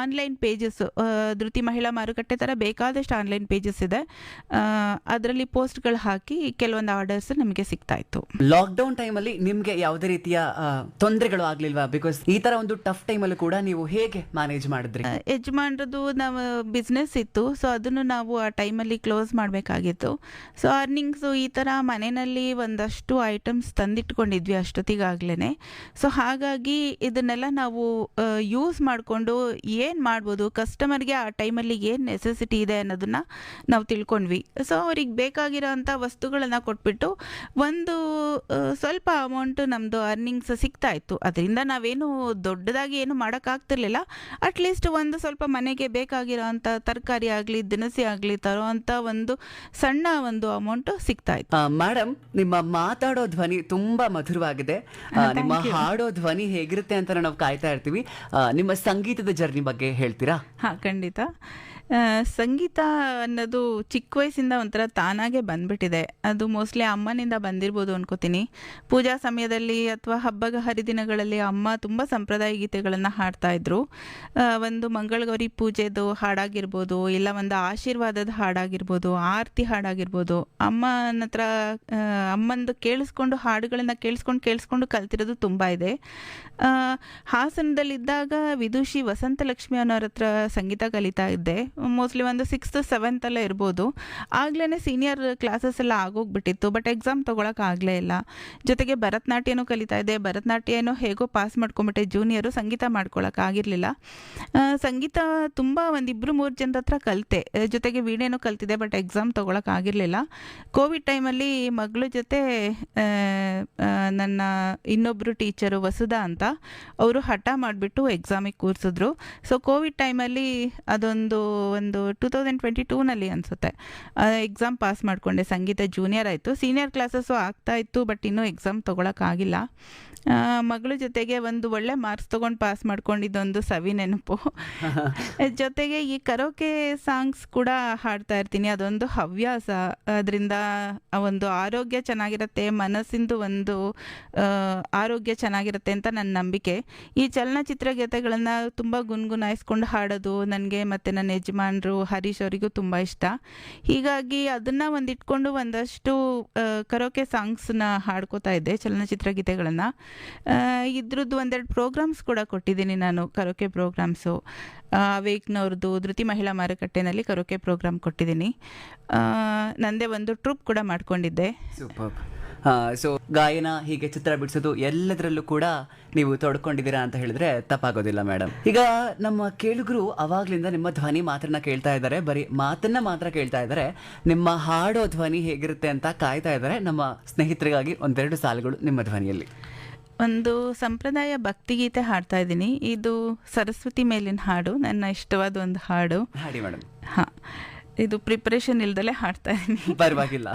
ಆನ್ಲೈನ್ ಪೇಜಸ್ ಧೃತಿ ಮಹಿಳಾ ಮಾರುಕಟ್ಟೆ ಥರ ಬೇಕಾದಷ್ಟು ಆನ್ಲೈನ್ ಪೇಜಸ್ ಇದೆ. ಅದರಲ್ಲಿ ಪೋಸ್ಟ್ಗಳು ಹಾಕಿ ಕೆಲವೊಂದು ಆರ್ಡರ್ಸ್ ನಮಗೆ ಸಿಗ್ತಾ ಇತ್ತು. ಲಾಕ್ಡೌನ್ ಟೈಮಲ್ಲಿ ನಿಮಗೆ ಯಾವುದೇ ರೀತಿಯ ತೊಂದರೆಗಳು ಆಗಲಿಲ್ವಾ? ಬಿಕಾಸ್ ಈ ಥರ ಒಂದು ಟಫ್ ಟೈಮಲ್ಲೂ ಕೂಡ ನೀವು ಹೇಗೆ ಮ್ಯಾನೇಜ್ ಮಾಡಿದ್ರಿ? ಯಜಮಾನ್ರದ್ದು ನಾವು ಬಿಸ್ನೆಸ್ ಇತ್ತು. ಸೊ ಅದನ್ನು ನಾವು ಆ ಟೈಮಲ್ಲಿ ಕ್ಲೋಸ್ ಮಾಡಬೇಕಾಗಿತ್ತು. ಸೊ ಅರ್ನಿಂಗ್ಸು ಈ ಥರ ಮನೆಯಲ್ಲಿ ಒಂದಷ್ಟು ಐಟಮ್ಸ್ ತಂದಿಟ್ಕೊಂಡಿದ್ವಿ ಅಷ್ಟೊತ್ತಿಗಾಗ್ಲೇ ಸೊ ಹಾಗಾಗಿ ಇದನ್ನೆಲ್ಲ ನಾವು ಯೂಸ್ ಮಾಡಿಕೊಂಡು ಏನು ಮಾಡ್ಬೋದು ಕಸ್ಟಮರ್ಗೆ ಆ ಟೈಮಲ್ಲಿ ಏನು ನೆಸೆಸಿಟಿ ಇದೆ ಅನ್ನೋದನ್ನು ನಾವು ತಿಳ್ಕೊಂಡ್ವಿ. ಸೊ ಅವ್ರಿಗೆ ಬೇಕಾಗಿರೋಂಥ ವಸ್ತುಗಳನ್ನು ಕೊಟ್ಬಿಟ್ಟು ಒಂದು ಸ್ವಲ್ಪ ಅಮೌಂಟ್ ನಮ್ಮದು ಅರ್ನಿಂಗ್ಸ್ ಸಿಗ್ತಾ ಇತ್ತು. ಅದರಿಂದ ನಾವೇನು ದೊಡ್ಡದಾಗಿ ಏನು ಮಾಡೋಕ್ಕಾಗ್ತಿರ್ಲಿಲ್ಲ. ಅಟ್ಲೀಸ್ಟ್ ಒಂದು ಸ್ವಲ್ಪ ಮನೆಗೆ ಬೇಕಾಗಿರೋ ಅಂಥ ತರಕಾರಿ ಆಗಲಿ, ದಿನಸಿ ಆಗಲಿ ತರೋ ಒಂದು ಸಣ್ಣ ಒಂದು ಅಮೌಂಟು ಸಿಗ್ತಾ ಇತ್ತು. ಮೇಡಮ್ ನಿಮ್ಮ ಮಾತಾಡೋ ಧ್ವನಿ ತುಂಬಾ ಮಧುರವಾಗಿದೆ. ನಿಮ್ಮ ಹಾಡೋ ಧ್ವನಿ ಹೇಗಿರುತ್ತೆ ಅಂತ ನಾವು ಕಾಯ್ತಾ ಇರ್ತೀವಿ. ನಿಮ್ಮ ಸಂಗೀತದ ಜರ್ನಿ ಬಗ್ಗೆ ಹೇಳ್ತೀರಾ? ಹಾ ಖಂಡಿತ. ಸಂಗೀತ ಅನ್ನೋದು ಚಿಕ್ಕ ವಯಸ್ಸಿಂದ ಒಂಥರ ತಾನಾಗೆ ಬಂದ್ಬಿಟ್ಟಿದೆ. ಅದು ಮೋಸ್ಟ್ಲಿ ಅಮ್ಮನಿಂದ ಬಂದಿರ್ಬೋದು ಅನ್ಕೋತೀನಿ. ಪೂಜಾ ಸಮಯದಲ್ಲಿ ಅಥವಾ ಹಬ್ಬಗ ಹರಿದಿನಗಳಲ್ಲಿ ಅಮ್ಮ ತುಂಬ ಸಂಪ್ರದಾಯ ಗೀತೆಗಳನ್ನು ಹಾಡ್ತಾ ಇದ್ರು. ಒಂದು ಮಂಗಳಗೌರಿ ಪೂಜೆದು ಹಾಡಾಗಿರ್ಬೋದು, ಇಲ್ಲ ಒಂದು ಆಶೀರ್ವಾದದ ಹಾಡಾಗಿರ್ಬೋದು, ಆರತಿ ಹಾಡಾಗಿರ್ಬೋದು. ಅಮ್ಮನ ಹತ್ರ ಅಮ್ಮಂದು ಕೇಳಿಸ್ಕೊಂಡು, ಹಾಡುಗಳನ್ನ ಕೇಳಿಸ್ಕೊಂಡು ಕೇಳಿಸ್ಕೊಂಡು ಕಲ್ತಿರೋದು ತುಂಬ ಇದೆ. ಹಾಸನದಲ್ಲಿದ್ದಾಗ ವಿದುಷಿ ವಸಂತ ಲಕ್ಷ್ಮಿ ಅನ್ನೋರ ಹತ್ರ ಸಂಗೀತ ಕಲಿತಾ ಇದ್ದೆ. ಮೋಸ್ಟ್ಲಿ ಒಂದು ಸಿಕ್ಸ್ತ್ ಎಲ್ಲ ಇರ್ಬೋದು. ಆಗ್ಲೇ ಸೀನಿಯರ್ ಕ್ಲಾಸಸ್ ಎಲ್ಲ ಆಗೋಗ್ಬಿಟ್ಟಿತ್ತು. ಬಟ್ ಎಕ್ಸಾಮ್ ತೊಗೊಳಕ್ಕಾಗಲೇ ಇಲ್ಲ. ಜೊತೆಗೆ ಭರತನಾಟ್ಯನೂ ಕಲಿತಾ ಇದ್ದೆ. ಭರತನಾಟ್ಯನೂ ಹೇಗೋ ಪಾಸ್ ಮಾಡ್ಕೊಂಬಿಟ್ಟೆ. ಜೂನಿಯರು ಸಂಗೀತ ಮಾಡ್ಕೊಳಕ್ಕಾಗಿರಲಿಲ್ಲ ಸಂಗೀತ ತುಂಬ ಒಂದಿಬ್ಬರು ಮೂರು ಜನದ ಹತ್ರ ಕಲಿತೆ. ಜೊತೆಗೆ ವೀಣೆನೂ ಕಲ್ತಿದೆ ಬಟ್ ಎಕ್ಸಾಮ್ ತೊಗೊಳಕ್ಕಾಗಿರಲಿಲ್ಲ ಕೋವಿಡ್ ಟೈಮಲ್ಲಿ ಮಗಳ ಜೊತೆ ನನ್ನ ಇನ್ನೊಬ್ಬರು ಟೀಚರು ವಸುಧಾ ಅಂತ ಅವರು ಹಠ ಮಾಡಿಬಿಟ್ಟು ಎಕ್ಸಾಮಿಗೆ ಕೂರಿಸಿದ್ರು. ಸೊ ಕೋವಿಡ್ ಟೈಮಲ್ಲಿ ಅದೊಂದು ಒಂದು ಟೂ ತೌಸಂಡ್ ಟ್ವೆಂಟಿ ಟೂನಲ್ಲಿ ಅನಿಸುತ್ತೆ. ಎಕ್ಸಾಮ್ ಪಾಸ್ ಮಾಡಿಕೊಂಡೆ. ಸಂಗೀತ ಜೂನಿಯರ್ ಆಯಿತು. ಸೀನಿಯರ್ ಕ್ಲಾಸಸ್ಸು ಆಗ್ತಾ ಇತ್ತು ಬಟ್ ಇನ್ನೂ ಎಕ್ಸಾಮ್ ತೊಗೊಳಕ್ಕಾಗಿಲ್ಲ ಮಗಳ ಜೊತೆಗೆ ಒಂದು ಒಳ್ಳೆ ಮಾರ್ಕ್ಸ್ ತಗೊಂಡು ಪಾಸ್ ಮಾಡ್ಕೊಂಡಿದ್ದೊಂದು ಸವಿ ನೆನಪು. ಜೊತೆಗೆ ಈ ಕರೋಕೆ ಸಾಂಗ್ಸ್ ಕೂಡ ಹಾಡ್ತಾ ಇರ್ತೀನಿ. ಅದೊಂದು ಹವ್ಯಾಸ. ಅದರಿಂದ ಒಂದು ಆರೋಗ್ಯ ಚೆನ್ನಾಗಿರುತ್ತೆ ಮನಸ್ಸಿಂದು ಒಂದು ಆರೋಗ್ಯ ಚೆನ್ನಾಗಿರುತ್ತೆ ಅಂತ ನನ್ನ ನಂಬಿಕೆ. ಈ ಚಲನಚಿತ್ರ ಗೀತೆಗಳನ್ನು ತುಂಬ ಗುನ್ಗುನಾಯಿಸ್ಕೊಂಡು ಹಾಡೋದು ನನಗೆ ಮತ್ತು ನನ್ನ ಯಜಮಾನರು ಹರೀಶ್ ಅವರಿಗೂ ತುಂಬ ಇಷ್ಟ. ಹೀಗಾಗಿ ಅದನ್ನು ಒಂದು ಇಟ್ಕೊಂಡು ಒಂದಷ್ಟು ಕರೋಕೆ ಸಾಂಗ್ಸನ್ನ ಹಾಡ್ಕೋತಾ ಇದ್ದೆ ಚಲನಚಿತ್ರ ಗೀತೆಗಳನ್ನು ಇದ್ರದ್ದು ಒಂದೆರಡು ಪ್ರೋಗ್ರಾಮ್ಸ್ ಕೂಡ ಕೊಟ್ಟಿದ್ದೀನಿ ನಾನು ಕರೋಕೆ ಪ್ರೋಗ್ರಾಮ್ಸು ಅವೇಕ್ನವ್ರದ್ದು ಧೃತಿ ಮಹಿಳಾ ಮಾರುಕಟ್ಟೆನಲ್ಲಿ ಕರೋಕೆ ಪ್ರೋಗ್ರಾಮ್ ಕೊಟ್ಟಿದ್ದೀನಿ. ನನ್ನದೇ ನಂದೇ ಒಂದು ಟ್ರೂಪ್ ಕೂಡ ಮಾಡ್ಕೊಂಡಿದ್ದೆ. ಸೊ ಗಾಯನ ಹೀಗೆ ಚಿತ್ರ ಬಿಡಿಸೋದು ಎಲ್ಲದರಲ್ಲೂ ಕೂಡ ನೀವು ತೊಡ್ಕೊಂಡಿದ್ದೀರಾ ಅಂತ ಹೇಳಿದ್ರೆ ತಪ್ಪಾಗೋದಿಲ್ಲ ಮೇಡಮ್ ಈಗ ನಮ್ಮ ಕೇಳುಗರು ಅವಾಗ್ಲಿಂದ ನಿಮ್ಮ ಧ್ವನಿ ಮಾತ್ರ ಕೇಳ್ತಾ ಇದ್ದಾರೆ, ಬರೀ ಮಾತನ್ನ ಮಾತ್ರ ಕೇಳ್ತಾ ಇದ್ದಾರೆ. ನಿಮ್ಮ ಹಾಡೋ ಧ್ವನಿ ಹೇಗಿರುತ್ತೆ ಅಂತ ಕಾಯ್ತಾ ಇದ್ದಾರೆ ನಮ್ಮ ಸ್ನೇಹಿತರಿಗಾಗಿ ಒಂದೆರಡು ಸಾಲುಗಳು ನಿಮ್ಮ ಧ್ವನಿಯಲ್ಲಿ. ಒಂದು ಸಂಪ್ರದಾಯ ಭಕ್ತಿಗೀತೆ ಹಾಡ್ತಾ ಇದ್ದೀನಿ. ಇದು ಸರಸ್ವತಿ ಮೇಲಿನ ಹಾಡು ನನ್ನ ಇಷ್ಟವಾದ ಒಂದು ಹಾಡು. ಹಾಡಿ ಮೇಡಮ್ ಹಾಂ ಇದು ಪ್ರಿಪರೇಷನ್ ಇಲ್ದಲೇ ಹಾಡ್ತಾ ಇದ್ದೀನಿ. ಪರವಾಗಿಲ್ಲ.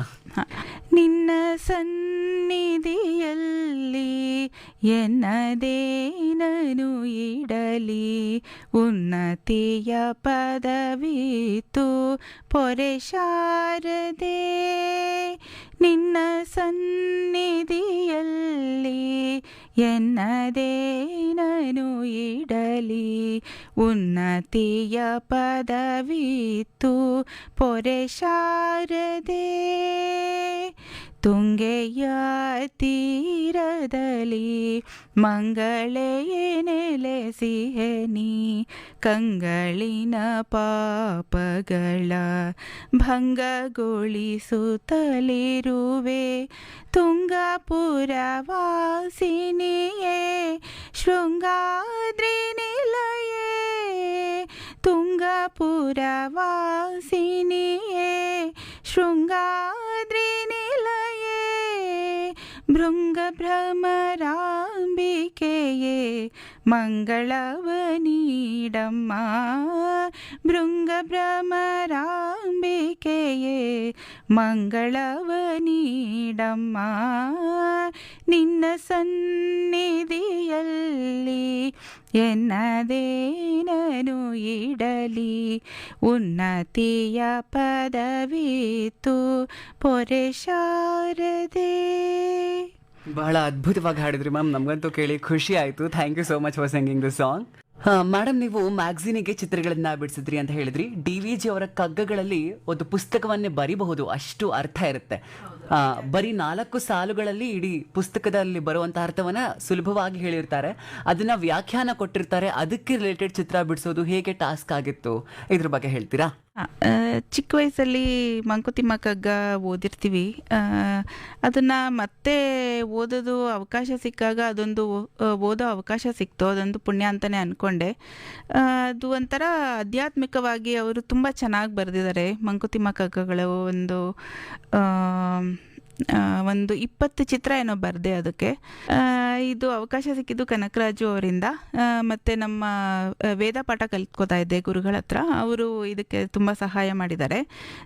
ನಿನ್ನ ಸನ್ನಿಧಿಯಲ್ಲಿ ಎನ್ನದೇನನು ಇಡಲಿ. ಉನ್ನತಿಯ ಪದವಿತು ಪೊರೆ ಶಾರದೆ. ನಿನ್ನ ಸನ್ನಿಧಿಯಲ್ಲಿ ಎನ್ನದೇನನು ಇಡಲಿ. ಉನ್ನತಿಯ ಪದವಿತ್ತು ಪೊರೆ ಶಾರದೆ. ತುಂಗೆಯ ತೀರದಲ್ಲಿ ಮಂಗಳೆಯೇ ನೆಲೆಸಿಹೆನಿ ಕಂಗಳಿನ ಪಾಪಗಳ ಭಂಗಗೊಳಿಸುತ್ತಲಿರುವೆ ತುಂಗಪುರ ವಾಸಿನಿಯೇ ಶೃಂಗಾದ್ರಿ ನಿಲಯೇ ತುಂಗಪುರ ವಾಸಿನಿಯೇ ಶೃಂಗಾದ್ರಿ ನಿಲಯೇ ഭൃംഗഭ്രമരാംബികയെ മംഗളവനീടമ്മ ഭൃംഗഭ്രമരാംബികയെ മംഗളവനീടമ്മ ನಿನ್ನ ಸನ್ನಿಧಿಯಲ್ಲಿ ಎನ್ನದೇನನು ಇಡಲಿ? ಉನ್ನತಿಯ ಪದವಿತು ಪೊರೆ ಶಾರದೆ. ಬಹಳ ಅದ್ಭುತವಾಗಿ ಹಾಡಿದ್ರಿ ಮ್ಯಾಮ್, ನಮಗಂತೂ ಕೇಳಿ ಖುಷಿ ಆಯಿತು. Thank you so much for singing the song madam ನೀವು ಮ್ಯಾಗ್ಝಿನಿಗೆ ಚಿತ್ರಗಳನ್ನ ಬಿಡಿಸಿದ್ರಿ ಅಂತ ಹೇಳಿದ್ರಿ. ಡಿ ವಿ ಜಿ ಅವರ ಕಗ್ಗಗಳಲ್ಲಿ ಒಂದು ಪುಸ್ತಕವನ್ನೇ ಬರಿಬಹುದು, ಅಷ್ಟು ಅರ್ಥ ಇರುತ್ತೆ. ಬರೀ ನಾಲ್ಕು ಸಾಲುಗಳಲ್ಲಿ ಇಡೀ ಪುಸ್ತಕದಲ್ಲಿ ಬರುವಂತಹ ಅರ್ಥವನ್ನ ಸುಲಭವಾಗಿ ಹೇಳಿರ್ತಾರೆ. ಅದನ್ನ ವ್ಯಾಖ್ಯಾನ ಕೊಟ್ಟಿರ್ತಾರೆ. ಅದಕ್ಕೆ ರಿಲೇಟೆಡ್ ಚಿತ್ರ ಬಿಡಿಸೋದು ಹೇಗೆ ಟಾಸ್ಕ್ ಆಗಿತ್ತು? ಇದ್ರ ಬಗ್ಗೆ ಹೇಳ್ತೀರಾ? ಚಿಕ್ಕ ವಯಸ್ಸಲ್ಲಿ ಮಂಕುತಿಮ್ಮ ಕಗ್ಗ ಓದಿರ್ತೀವಿ. ಅದನ್ನು ಮತ್ತೆ ಓದೋದು ಅವಕಾಶ ಸಿಕ್ಕಾಗ ಅದೊಂದು ಓದೋ ಅವಕಾಶ ಸಿಕ್ತು. ಅದೊಂದು ಪುಣ್ಯ ಅಂತಲೇ ಅಂದ್ಕೊಂಡೆ ಅದು ಒಂಥರ ಆಧ್ಯಾತ್ಮಿಕವಾಗಿ ಅವರು ತುಂಬ ಚೆನ್ನಾಗಿ ಬರೆದಿದ್ದಾರೆ. ಮಂಕುತಿಮ್ಮ ಕಗ್ಗಗಳು ಒಂದು ಒಂದು ಇಪ್ಪತ್ತು ಚಿತ್ರ ಏನೋ ಬರೆದೆ ಅದಕ್ಕೆ. ಇದು ಅವಕಾಶ ಸಿಕ್ಕಿದ್ದು ಕನಕರಾಜು ಅವರಿಂದ. ಮತ್ತು ನಮ್ಮ ವೇದ ಪಾಠ ಕಲ್ತ್ಕೋತಾ ಇದ್ದೆ ಗುರುಗಳ ಹತ್ರ. ಅವರು ಇದಕ್ಕೆ ತುಂಬ ಸಹಾಯ ಮಾಡಿದ್ದಾರೆ.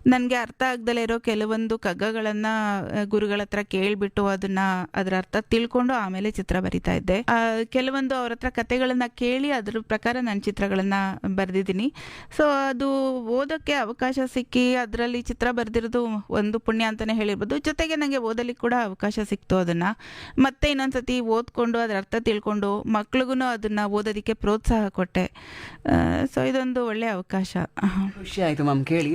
ನನಗೆ ಅರ್ಥ ಆಗ್ದಲೇ ಇರೋ ಕೆಲವೊಂದು ಕಗ್ಗಗಳನ್ನು ಗುರುಗಳ ಹತ್ರ ಕೇಳಿಬಿಟ್ಟು ಅದನ್ನ ಅದರ ಅರ್ಥ ತಿಳ್ಕೊಂಡು ಆಮೇಲೆ ಚಿತ್ರ ಬರಿತಾ ಇದ್ದೆ. ಕೆಲವೊಂದು ಅವ್ರ ಹತ್ರ ಕತೆಗಳನ್ನು ಕೇಳಿ ಅದ್ರ ಪ್ರಕಾರ ನಾನು ಚಿತ್ರಗಳನ್ನು ಬರೆದಿದ್ದೀನಿ. ಸೊ, ಅದು ಓದೋಕ್ಕೆ ಅವಕಾಶ ಸಿಕ್ಕಿ ಅದರಲ್ಲಿ ಚಿತ್ರ ಬರೆದಿರೋದು ಒಂದು ಪುಣ್ಯ ಅಂತಲೇ ಹೇಳಿರ್ಬೋದು. ಜೊತೆಗೆ ನನಗೆ ಓದಲಿಕ್ಕೆ ಕೂಡ ಅವಕಾಶ ಸಿಕ್ತು ಅದನ್ನು. ಮತ್ತೆ ಇನ್ನೊಂದು ಸತಿ ಓದ್ಕೊಂಡು ಅದರ ಅರ್ಥ ತಿಳ್ಕೊಂಡು ಮಕ್ಳಿಗೂ ಅದನ್ನು ಓದೋದಕ್ಕೆ ಪ್ರೋತ್ಸಾಹ ಕೊಟ್ಟೆ. ಸೊ ಇದೊಂದು ಒಳ್ಳೆಯ ಅವಕಾಶ. ಖುಷಿ ಆಯ್ತು ಮ್ಯಾಮ್ ಕೇಳಿ.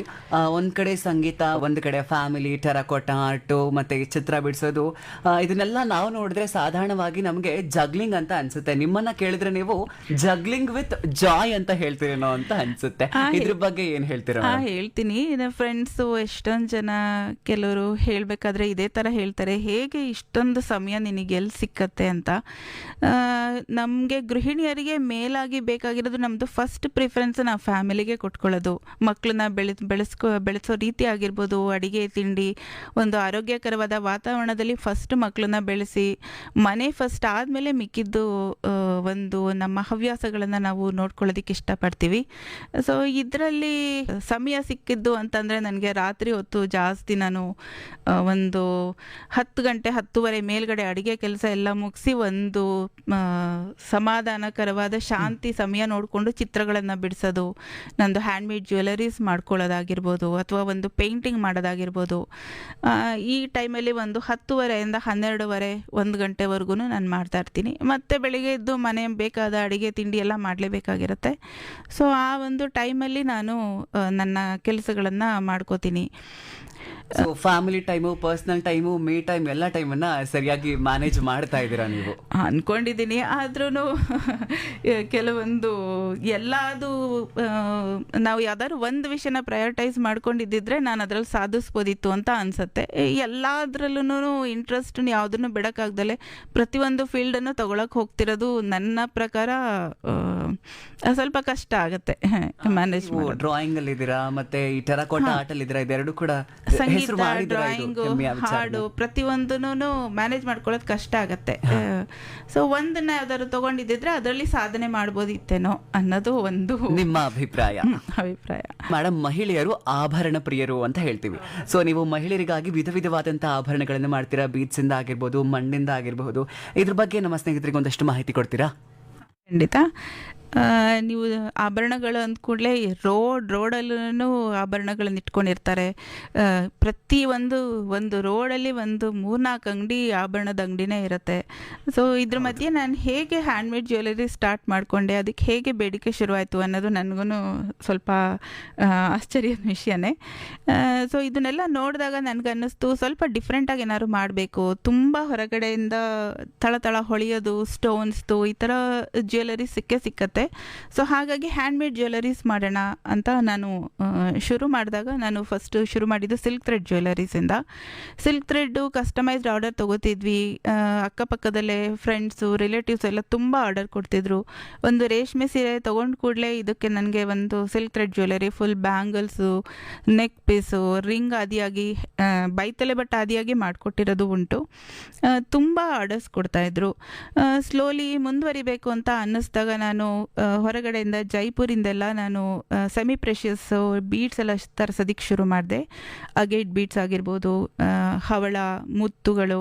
ಒಂದು ಕಡೆ ಸಂಗೀತ ಒಂದು ಕಡೆ ಫ್ಯಾಮಿಲಿ ಟೆರಕೋಟ ಆರ್ಟು ಮತ್ತೆ ಚಿತ್ರ ಬಿಡಿಸೋದು ಇದನ್ನೆಲ್ಲ ನಾವು ನೋಡಿದ್ರೆ ಸಾಧಾರಣವಾಗಿ ನಮಗೆ ಜಗ್ಲಿಂಗ್ ಅಂತ ಅನ್ಸುತ್ತೆ. ನಿಮ್ಮನ್ನ ಕೇಳಿದ್ರೆ ನೀವು ಜಗ್ಲಿಂಗ್ ವಿತ್ ಜಾಯ್ ಅಂತ ಹೇಳ್ತೀರೇನೋ ಅಂತ ಅನ್ಸುತ್ತೆ. ಇದ್ರ ಬಗ್ಗೆ ಏನ್ ಹೇಳ್ತೀರಾ ಹಾ ಹೇಳ್ತೀನಿ. ಫ್ರೆಂಡ್ಸು ಎಷ್ಟೊಂದು ಜನ ಕೆಲವರು ಹೇಳಬೇಕಾದ್ರೆ ಇದೇ ಥರ ಹೇಳ್ತಾರೆ, ಹೇಗೆ ಇಷ್ಟೊಂದು ಸಮಯ ನಿನಗೆ ಎಲ್ಲಿ ಸಿಕ್ಕತ್ತೆ ಅಂತ? ನಮಗೆ ಗೃಹಿಣಿಯರಿಗೆ ಮೇಲಾಗಿ ಬೇಕಾಗಿರೋದು ನಮ್ಮದು ಫಸ್ಟ್ ಪ್ರಿಫರೆನ್ಸ್ ನಾವು ಫ್ಯಾಮಿಲಿಗೆ ಕೊಟ್ಕೊಳ್ಳೋದು. ಮಕ್ಕಳನ್ನ ಬೆಳೆ ಬೆಳೆಸ್ಕೊ, ಬೆಳೆಸೋ ರೀತಿ ಆಗಿರ್ಬೋದು, ಅಡುಗೆ, ತಿಂಡಿ, ಒಂದು ಆರೋಗ್ಯಕರವಾದ ವಾತಾವರಣದಲ್ಲಿ ಫಸ್ಟ್ ಮಕ್ಕಳನ್ನ ಬೆಳೆಸಿ, ಮನೆ ಫಸ್ಟ್ ಆದಮೇಲೆ ಮಿಕ್ಕಿದ್ದು ಒಂದು ನಮ್ಮ ಹವ್ಯಾಸಗಳನ್ನು ನಾವು ನೋಡ್ಕೊಳ್ಳೋದಕ್ಕೆ ಇಷ್ಟಪಡ್ತೀವಿ. ಸೊ ಇದರಲ್ಲಿ ಸಮಯ ಸಿಕ್ಕಿದ್ದು ಅಂತಂದರೆ ನನಗೆ ರಾತ್ರಿ ಹೊತ್ತು ಜಾಸ್ತಿ ನಾನು ಒಂದು ಹತ್ತು ಗಂಟೆ ಹತ್ತುವರೆ ಮೇಲ್ಗಡೆ ಅಡುಗೆ ಕೆಲಸ ಎಲ್ಲ ಮುಗಿಸಿ ಒಂದು ಸಮಾಧಾನಕರವಾದ ಶಾಂತಿ ಸಮಯ ನೋಡಿಕೊಂಡು ಚಿತ್ರಗಳನ್ನು ಬಿಡಿಸೋದು, ನಂದು ಹ್ಯಾಂಡ್ಮೇಡ್ ಜ್ಯುವೆಲರೀಸ್ ಮಾಡ್ಕೊಳ್ಳೋದಾಗಿರ್ಬೋದು ಅಥವಾ ಒಂದು ಪೇಂಟಿಂಗ್ ಮಾಡೋದಾಗಿರ್ಬೋದು. ಈ ಟೈಮಲ್ಲಿ ಒಂದು ಹತ್ತುವರೆಯಿಂದ ಹನ್ನೆರಡುವರೆ, ಒಂದು ಗಂಟೆವರೆಗೂ ನಾನು ಮಾಡ್ತಾ ಇರ್ತೀನಿ. ಮತ್ತು ಬೆಳಿಗ್ಗೆ ಎದ್ದು ಮನೆ ಬೇಕಾದ ಅಡುಗೆ, ತಿಂಡಿ ಎಲ್ಲ ಮಾಡಲೇಬೇಕಾಗಿರುತ್ತೆ. ಸೊ ಆ ಒಂದು ಟೈಮಲ್ಲಿ ನಾನು ನನ್ನ ಕೆಲಸಗಳನ್ನು ಮಾಡ್ಕೋತೀನಿ. So family time personal time me time ಎಲ್ಲ ಟೈಮನ್ನ ಸರಿಯಾಗಿ ಮ್ಯಾನೇಜ್ ಮಾಡ್ತಾ ಇದ್ದೀರಾ ನೀವು? ಅನ್ಕೊಂಡಿದ್ದೀನಿ. ಆದ್ರೂ ಕೆಲವೊಂದು ಎಲ್ಲದು ನಾವು ಯಾವ್ದಾದ್ರು ಒಂದು ವಿಷಯನ ಪ್ರಯಾರಿಟೈಸ್ ಮಾಡ್ಕೊಂಡಿದ್ದಿದ್ರೆ ನಾನು ಅದರಲ್ಲಿ ಸಾಧಿಸ್ಬೋದಿತ್ತು ಅಂತ ಅನ್ಸುತ್ತೆ. ಎಲ್ಲದ್ರಲ್ಲೂ ಇಂಟ್ರೆಸ್ಟ್ನ ಯಾವುದನ್ನು ಬಿಡೋಕ್ಕಾಗ್ದಲೆ ಪ್ರತಿಯೊಂದು ಫೀಲ್ಡನ್ನು ತಗೊಳಕ್ ಹೋಗ್ತಿರೋದು ನನ್ನ ಪ್ರಕಾರ ಸ್ವಲ್ಪ ಕಷ್ಟ ಆಗುತ್ತೆ. ಮ್ಯಾನೇಜ್ ಡ್ರಾಯಿಂಗಲ್ಲಿದ್ದೀರಾ ಡ್ರಾಯಿಂಗ್ ಅಲ್ಲಿ ಇದ್ದೀರಾ ಮತ್ತೆ ಈ ಟೆರಾಕೋಟ ಇದ್ದೀರಾ ಇದೆರಡು ಕೂಡ ಸಂಗೀತ ಡ್ರಾಯಿಂಗು. ಹಾಡು ಪ್ರತಿಯೊಂದನ್ನು ಮ್ಯಾನೇಜ್ ಮಾಡ್ಕೊಳ್ಳೋದು ಕಷ್ಟ ಆಗತ್ತೆ. ಸೊ ಒಂದನ್ನ ಯಾವ್ದಾದ್ರು ತಗೊಂಡಿದ್ದಿದ್ರೆ ಅದರಲ್ಲಿ ಸಾಧನೆ ಮಾಡ್ಬೋದಿತ್ತೇನೋ ಅನ್ನೋದು ಒಂದು ನಿಮ್ಮ ಅಭಿಪ್ರಾಯ. ಅಭಿಪ್ರಾಯ. ಮೇಡಮ್ ಮಹಿಳೆಯರು ಆಭರಣ ಪ್ರಿಯರು ಅಂತ ಹೇಳ್ತೀವಿ. ಸೊ ನೀವು ಮಹಿಳೆಯರಿಗಾಗಿ ವಿಧ ವಿಧವಾದಂತಹ ಆಭರಣಗಳನ್ನು ಮಾಡ್ತೀರಾ? ಬೀಚ್ ಇಂದ ಆಗಿರ್ಬೋದು ಮಣ್ಣಿಂದ ಆಗಿರಬಹುದು ಇದ್ರ ಬಗ್ಗೆ ನಮ್ಮ ಸ್ನೇಹಿತರಿಗೆ ಒಂದಷ್ಟು ಮಾಹಿತಿ ಕೊಡ್ತೀರಾ? ಖಂಡಿತ. ನೀವು ಆಭರಣಗಳು ಅಂದ ಕೂಡಲೇ ರೋಡ್ ರೋಡಲ್ಲೂ ಆಭರಣಗಳನ್ನು ಇಟ್ಕೊಂಡಿರ್ತಾರೆ. ಪ್ರತಿ ಒಂದು ಒಂದು ರೋಡಲ್ಲಿ ಒಂದು ಮೂರ್ನಾಲ್ಕು ಅಂಗಡಿ ಆಭರಣದ ಅಂಗಡಿನೇ ಇರುತ್ತೆ. ಸೊ ಇದ್ರ ಮಧ್ಯೆ ನಾನು ಹೇಗೆ ಹ್ಯಾಂಡ್ಮೇಡ್ ಜ್ಯುವೆಲರಿ ಸ್ಟಾರ್ಟ್ ಮಾಡಿಕೊಂಡೆ ಅದಕ್ಕೆ ಹೇಗೆ ಬೇಡಿಕೆ ಶುರುವಾಯಿತು ಅನ್ನೋದು ನನಗೂ ಸ್ವಲ್ಪ ಆಶ್ಚರ್ಯದ ವಿಷಯನೇ. ಸೊ ಇದನ್ನೆಲ್ಲ ನೋಡಿದಾಗ ನನಗನ್ನಿಸ್ತು ಸ್ವಲ್ಪ ಡಿಫ್ರೆಂಟಾಗಿ ಏನಾದ್ರು ಮಾಡಬೇಕು. ತುಂಬ ಹೊರಗಡೆಯಿಂದ ತಳ ತಳ ಹೊಳೆಯೋದು ಸ್ಟೋನ್ಸ್ದು ಈ ಥರ ಜ್ಯುವೆಲರಿ ಸಿಕ್ಕೇ ಸಿಕ್ಕತ್ತೆ. ಸೊ ಹಾಗಾಗಿ ಹ್ಯಾಂಡ್ಮೇಡ್ ಜ್ಯುವೆಲರೀಸ್ ಮಾಡೋಣ ಅಂತ ನಾನು ಶುರು ಮಾಡಿದಾಗ ನಾನು ಫಸ್ಟ್ ಶುರು ಮಾಡಿದ್ದು ಸಿಲ್ಕ್ ಥ್ರೆಡ್ ಜ್ಯುವೆಲರೀಸಿಂದ ಸಿಲ್ಕ್ ಥ್ರೆಡ್ಡು ಕಸ್ಟಮೈಸ್ಡ್ ಆರ್ಡರ್ ತೊಗೋತಿದ್ವಿ. ಅಕ್ಕಪಕ್ಕದಲ್ಲೇ ಫ್ರೆಂಡ್ಸು ರಿಲೇಟಿವ್ಸ್ ಎಲ್ಲ ತುಂಬ ಆರ್ಡರ್ ಕೊಡ್ತಿದ್ರು. ಒಂದು ರೇಷ್ಮೆ ಸೀರೆ ತೊಗೊಂಡು ಕೂಡಲೇ ಇದಕ್ಕೆ ನನಗೆ ಒಂದು silk thread jewellery full bangles neck piece ring ಆದಿಯಾಗಿ ಬೈತಲೆ ಬಟ್ ಆದಿಯಾಗಿ ಮಾಡಿಕೊಟ್ಟಿರೋದು ಉಂಟು. ತುಂಬ ಆರ್ಡರ್ಸ್ ಕೊಡ್ತಾಯಿದ್ರು ಸ್ಲೋಲಿ ಮುಂದುವರಿಬೇಕು ಅಂತ ಅನ್ನಿಸ್ದಾಗ ನಾನು ಹೊರಗಡೆಯಿಂದ ಜೈಪುರಿಂದೆಲ್ಲ ನಾನು ಸೆಮಿ ಪ್ರೆಷಿಯಸ್ ಬೀಡ್ಸ್ ಎಲ್ಲ ತರಿಸೋದಕ್ಕೆ ಶುರು ಮಾಡಿದೆ. ಅಗೇಟ್ ಬೀಡ್ಸ್ ಆಗಿರ್ಬೋದು ಹವಳ ಮುತ್ತುಗಳು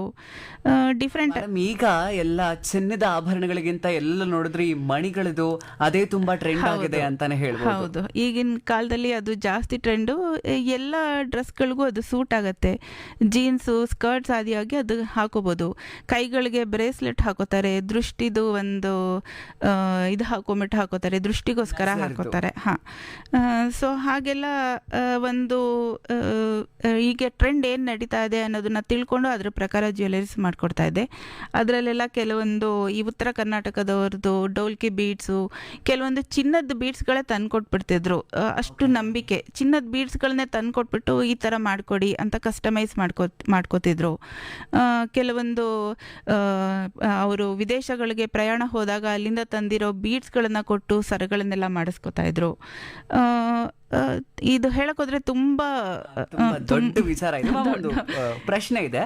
ಡಿಫ್ರೆಂಟ್ ಈಗ ಎಲ್ಲ ಚಿನ್ನದ ಆಭರಣಗಳಿಗಿಂತ ಎಲ್ಲ ನೋಡಿದ್ರೆ ಈ ಮಣಿಗಳದು ಅದೇ ತುಂಬಾ ಟ್ರೆಂಡ್ ಆಗಿದೆ ಅಂತಾನೆ ಹೇಳ್ಬೋದು. ಹೌದು. ಈಗಿನ ಕಾಲದಲ್ಲಿ ಅದು ಜಾಸ್ತಿ ಟ್ರೆಂಡು ಎಲ್ಲ ಡ್ರೆಸ್ಗಳಿಗೂ ಅದು ಸೂಟ್ ಆಗುತ್ತೆ. ಜೀನ್ಸು ಸ್ಕರ್ಟ್ಸ್ ಆದಿಯಾಗಿ ಅದು ಹಾಕೋಬೋದು. ಕೈಗಳಿಗೆ ಬ್ರೇಸ್ಲೆಟ್ ಹಾಕೋತಾರೆ. ದೃಷ್ಟಿದು ಒಂದು ಇದು ಇದು ಹಾಕೊಂಬಿಟ್ಟು ಹಾಕೋತಾರೆ ದೃಷ್ಟಿಗೋಸ್ಕರ ಹಾಕೋತಾರೆ. ಹಾ. ಸೊ ಹಾಗೆಲ್ಲ ಒಂದು ಈಗ ಟ್ರೆಂಡ್ ಏನು ನಡೀತಾ ಇದೆ ಅನ್ನೋದನ್ನ ತಿಳ್ಕೊಂಡು ಅದ್ರ ಪ್ರಕಾರ ಜ್ಯುವೆಲರೀಸ್ ಮಾಡ್ಕೊಡ್ತಾ ಇದೆ. ಅದರಲ್ಲೆಲ್ಲ ಕೆಲವೊಂದು ಈ ಉತ್ತರ ಕರ್ನಾಟಕದವ್ರದ್ದು ಡೋಲ್ಕಿ ಬೀಡ್ಸು ಕೆಲವೊಂದು ಚಿನ್ನದ ಬೀಡ್ಸ್ಗಳೇ ತಂದ್ಕೊಟ್ಬಿಡ್ತಿದ್ರು. ಕೊಟ್ಬಿಡ್ತಿದ್ರು ಅಷ್ಟು ನಂಬಿಕೆ. ಚಿನ್ನದ ಬೀಡ್ಸ್ಗಳನ್ನೇ ತಂದ್ಕೊಟ್ಬಿಟ್ಟು ಈ ಥರ ಮಾಡಿಕೊಡಿ ಅಂತ ಕಸ್ಟಮೈಸ್ ಮಾಡ್ಕೋ ಮಾಡ್ಕೋತಿದ್ರು. ಕೆಲವೊಂದು ಅವರು ವಿದೇಶಗಳಿಗೆ ಪ್ರಯಾಣ ಹೋದಾಗ ಅಲ್ಲಿಂದ ತಂದಿರೋ ಬೀಡ್ಸ್ಗಳನ್ನು ಕೊಟ್ಟು ಸರಗಳನ್ನೆಲ್ಲ ಮಾಡಿಸ್ಕೊತಾ ಇದ್ರು. ಇದು ಹೇಳಕ್ಕೋದ್ರೆ ಹೋದ್ರೆ ತುಂಬಾ ದೊಡ್ಡ ವಿಚಾರ ಇದೆ. ಒಂದು ಪ್ರಶ್ನೆ ಇದೆ.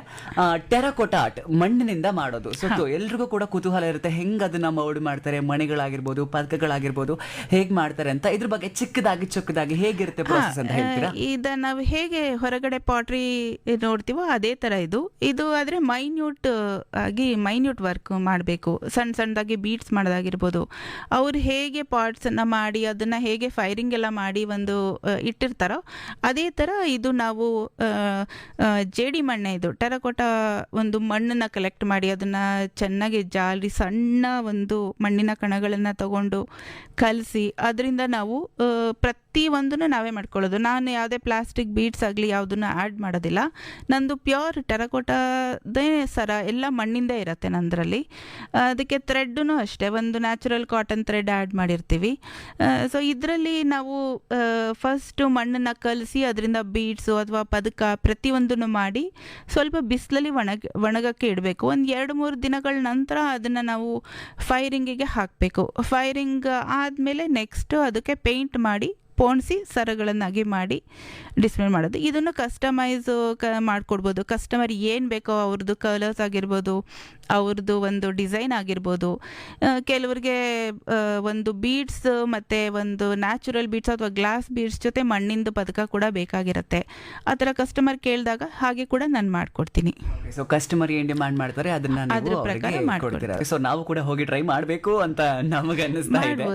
ಟೆರಕೋಟ ಆರ್ಟ್ ಮಣ್ಣಿನಿಂದ ಮಾಡೋದು. ಸೊ ಎಲ್ರಿಗೂ ಕೂಡ ಕುತೂಹಲ ಇರುತ್ತೆ. ಹೆಂಗ್ ಅದನ್ನ ಮೌಡ್ ಮಾಡ್ತಾರೆ? ಮಣಿಗಳಾಗಿರ್ಬೋದು ಪದಕಗಳಾಗಿರ್ಬೋದು ಹೇಗ್ ಮಾಡ್ತಾರೆ ಅಂತ. ಇದ್ರ ಬಗ್ಗೆ ಚಿಕ್ಕದಾಗಿ ಚಿಕ್ಕದಾಗಿ ಹೇಗಿರುತ್ತೆ ಪ್ರೋಸೆಸ್ ಅಂತ ಹೇಳ್ತೀರಾ? ಇದ ನಾವು ಹೇಗೆ ಹೊರಗಡೆ ಪಾಟ್ರಿ ನೋಡ್ತೀವೋ ಅದೇ ತರ ಇದು. ಇದು ಆದ್ರೆ ಮೈನ್ಯೂಟ್ ಆಗಿ ಮೈನ್ಯೂಟ್ ವರ್ಕ್ ಮಾಡಬೇಕು. ಸಣ್ಣ ಸಣ್ಣದಾಗಿ ಬೀಟ್ಸ್ ಮಾಡೋದಾಗಿರ್ಬೋದು. ಅವ್ರು ಹೇಗೆ ಪಾಟ್ಸ್ ಅನ್ನ ಮಾಡಿ ಅದನ್ನ ಹೇಗೆ ಫೈರಿಂಗ್ ಎಲ್ಲ ಮಾಡಿ ಒಂದು ಒಂದು ಇಟ್ಟಿರ್ತಾರೋ, ಅದೇ ಥರ ಇದು ನಾವು ಜೇಡಿ ಮಣ್ಣೆ ಇದು. ಟೆರಕೋಟ ಒಂದು ಮಣ್ಣನ್ನು ಕಲೆಕ್ಟ್ ಮಾಡಿ ಅದನ್ನು ಚೆನ್ನಾಗಿ ಜಾಲಿ ಸಣ್ಣ ಒಂದು ಮಣ್ಣಿನ ಕಣಗಳನ್ನು ತಗೊಂಡು ಕಲಸಿ ಅದರಿಂದ ನಾವು ಪ್ರತಿಯೊಂದನ್ನು ನಾವೇ ಮಾಡ್ಕೊಳ್ಳೋದು. ನಾನು ಯಾವುದೇ ಪ್ಲಾಸ್ಟಿಕ್ ಬೀಡ್ಸ್ ಆಗಲಿ ಯಾವುದನ್ನು ಆ್ಯಡ್ ಮಾಡೋದಿಲ್ಲ. ನಂದು ಪ್ಯೂರ್ ಟೆರಕೋಟದೇ ಸರ ಎಲ್ಲ ಮಣ್ಣಿಂದೇ ಇರುತ್ತೆ ನಂದರಲ್ಲಿ. ಅದಕ್ಕೆ ಥ್ರೆಡ್ಡೂ ಅಷ್ಟೇ. ಒಂದು ನ್ಯಾಚುರಲ್ ಕಾಟನ್ ಥ್ರೆಡ್ ಆ್ಯಡ್ ಮಾಡಿರ್ತೀವಿ. ಸೊ ಇದರಲ್ಲಿ ನಾವು ಫಸ್ಟು ಮಣ್ಣನ್ನು ಕಲಸಿ ಅದರಿಂದ ಬೀಡ್ಸು ಅಥವಾ ಪದಕ ಪ್ರತಿಯೊಂದನ್ನು ಮಾಡಿ ಸ್ವಲ್ಪ ಬಿಸಿಲಲ್ಲಿ ಒಣಗ, ಒಣಗಕ್ಕೆ ಇಡಬೇಕು. ಒಂದು ಎರಡು ಮೂರು ದಿನಗಳ ನಂತರ ಅದನ್ನು ನಾವು ಫೈರಿಂಗಿಗೆ ಹಾಕಬೇಕು. ಫೈರಿಂಗ್ ಆದಮೇಲೆ ನೆಕ್ಸ್ಟು ಅದಕ್ಕೆ ಪೇಂಟ್ ಮಾಡಿ, ಪೋಣಿಸಿ ಸರಗಳನ್ನಾಗಿ ಮಾಡಿ ಡಿಸ್ಪ್ಲೇ ಮಾಡೋದು. ಇದನ್ನು ಕಸ್ಟಮೈಸ್ ಕ, ಮಾಡಿಕೊಡ್ಬೋದು. ಕಸ್ಟಮರ್ ಏನು ಬೇಕೋ ಅವ್ರದ್ದು ಕಲರ್ಸ್ ಆಗಿರ್ಬೋದು ಅವ್ರದ್ದು ಒಂದು ಡಿಸೈನ್ ಆಗಿರ್ಬೋದು. ಕೆಲವ್ರಿಗೆ ಒಂದು ಬೀಡ್ಸ್ ಮತ್ತು ಒಂದು ನ್ಯಾಚುರಲ್ ಬೀಡ್ಸ್ ಅಥವಾ ಗ್ಲಾಸ್ ಬೀಡ್ಸ್ ಜೊತೆ ಮಣ್ಣಿಂದು ಪದಕ ಕೂಡ ಬೇಕಾಗಿರುತ್ತೆ. ಆ ಥರ ಕಸ್ಟಮರ್ ಕೇಳಿದಾಗ ಹಾಗೆ ಕೂಡ ನಾನು ಮಾಡಿಕೊಡ್ತೀನಿ. ಸೊ ಕಸ್ಟಮರ್ ಏನ್ ಡಿಮಾಂಡ್ ಮಾಡ್ತಾರೆ ಅದನ್ನ ಅದ್ರ ಪ್ರಕಾರ ಮಾಡ್ಕೊಡ್ತೀರಾ. ಸೊ ನಾವು ಕೂಡ ಹೋಗಿ ಟ್ರೈ ಮಾಡಬೇಕು ಅಂತ ನಮಗೆ ಅನ್ನಿಸ್ತಾ ಇದೆ.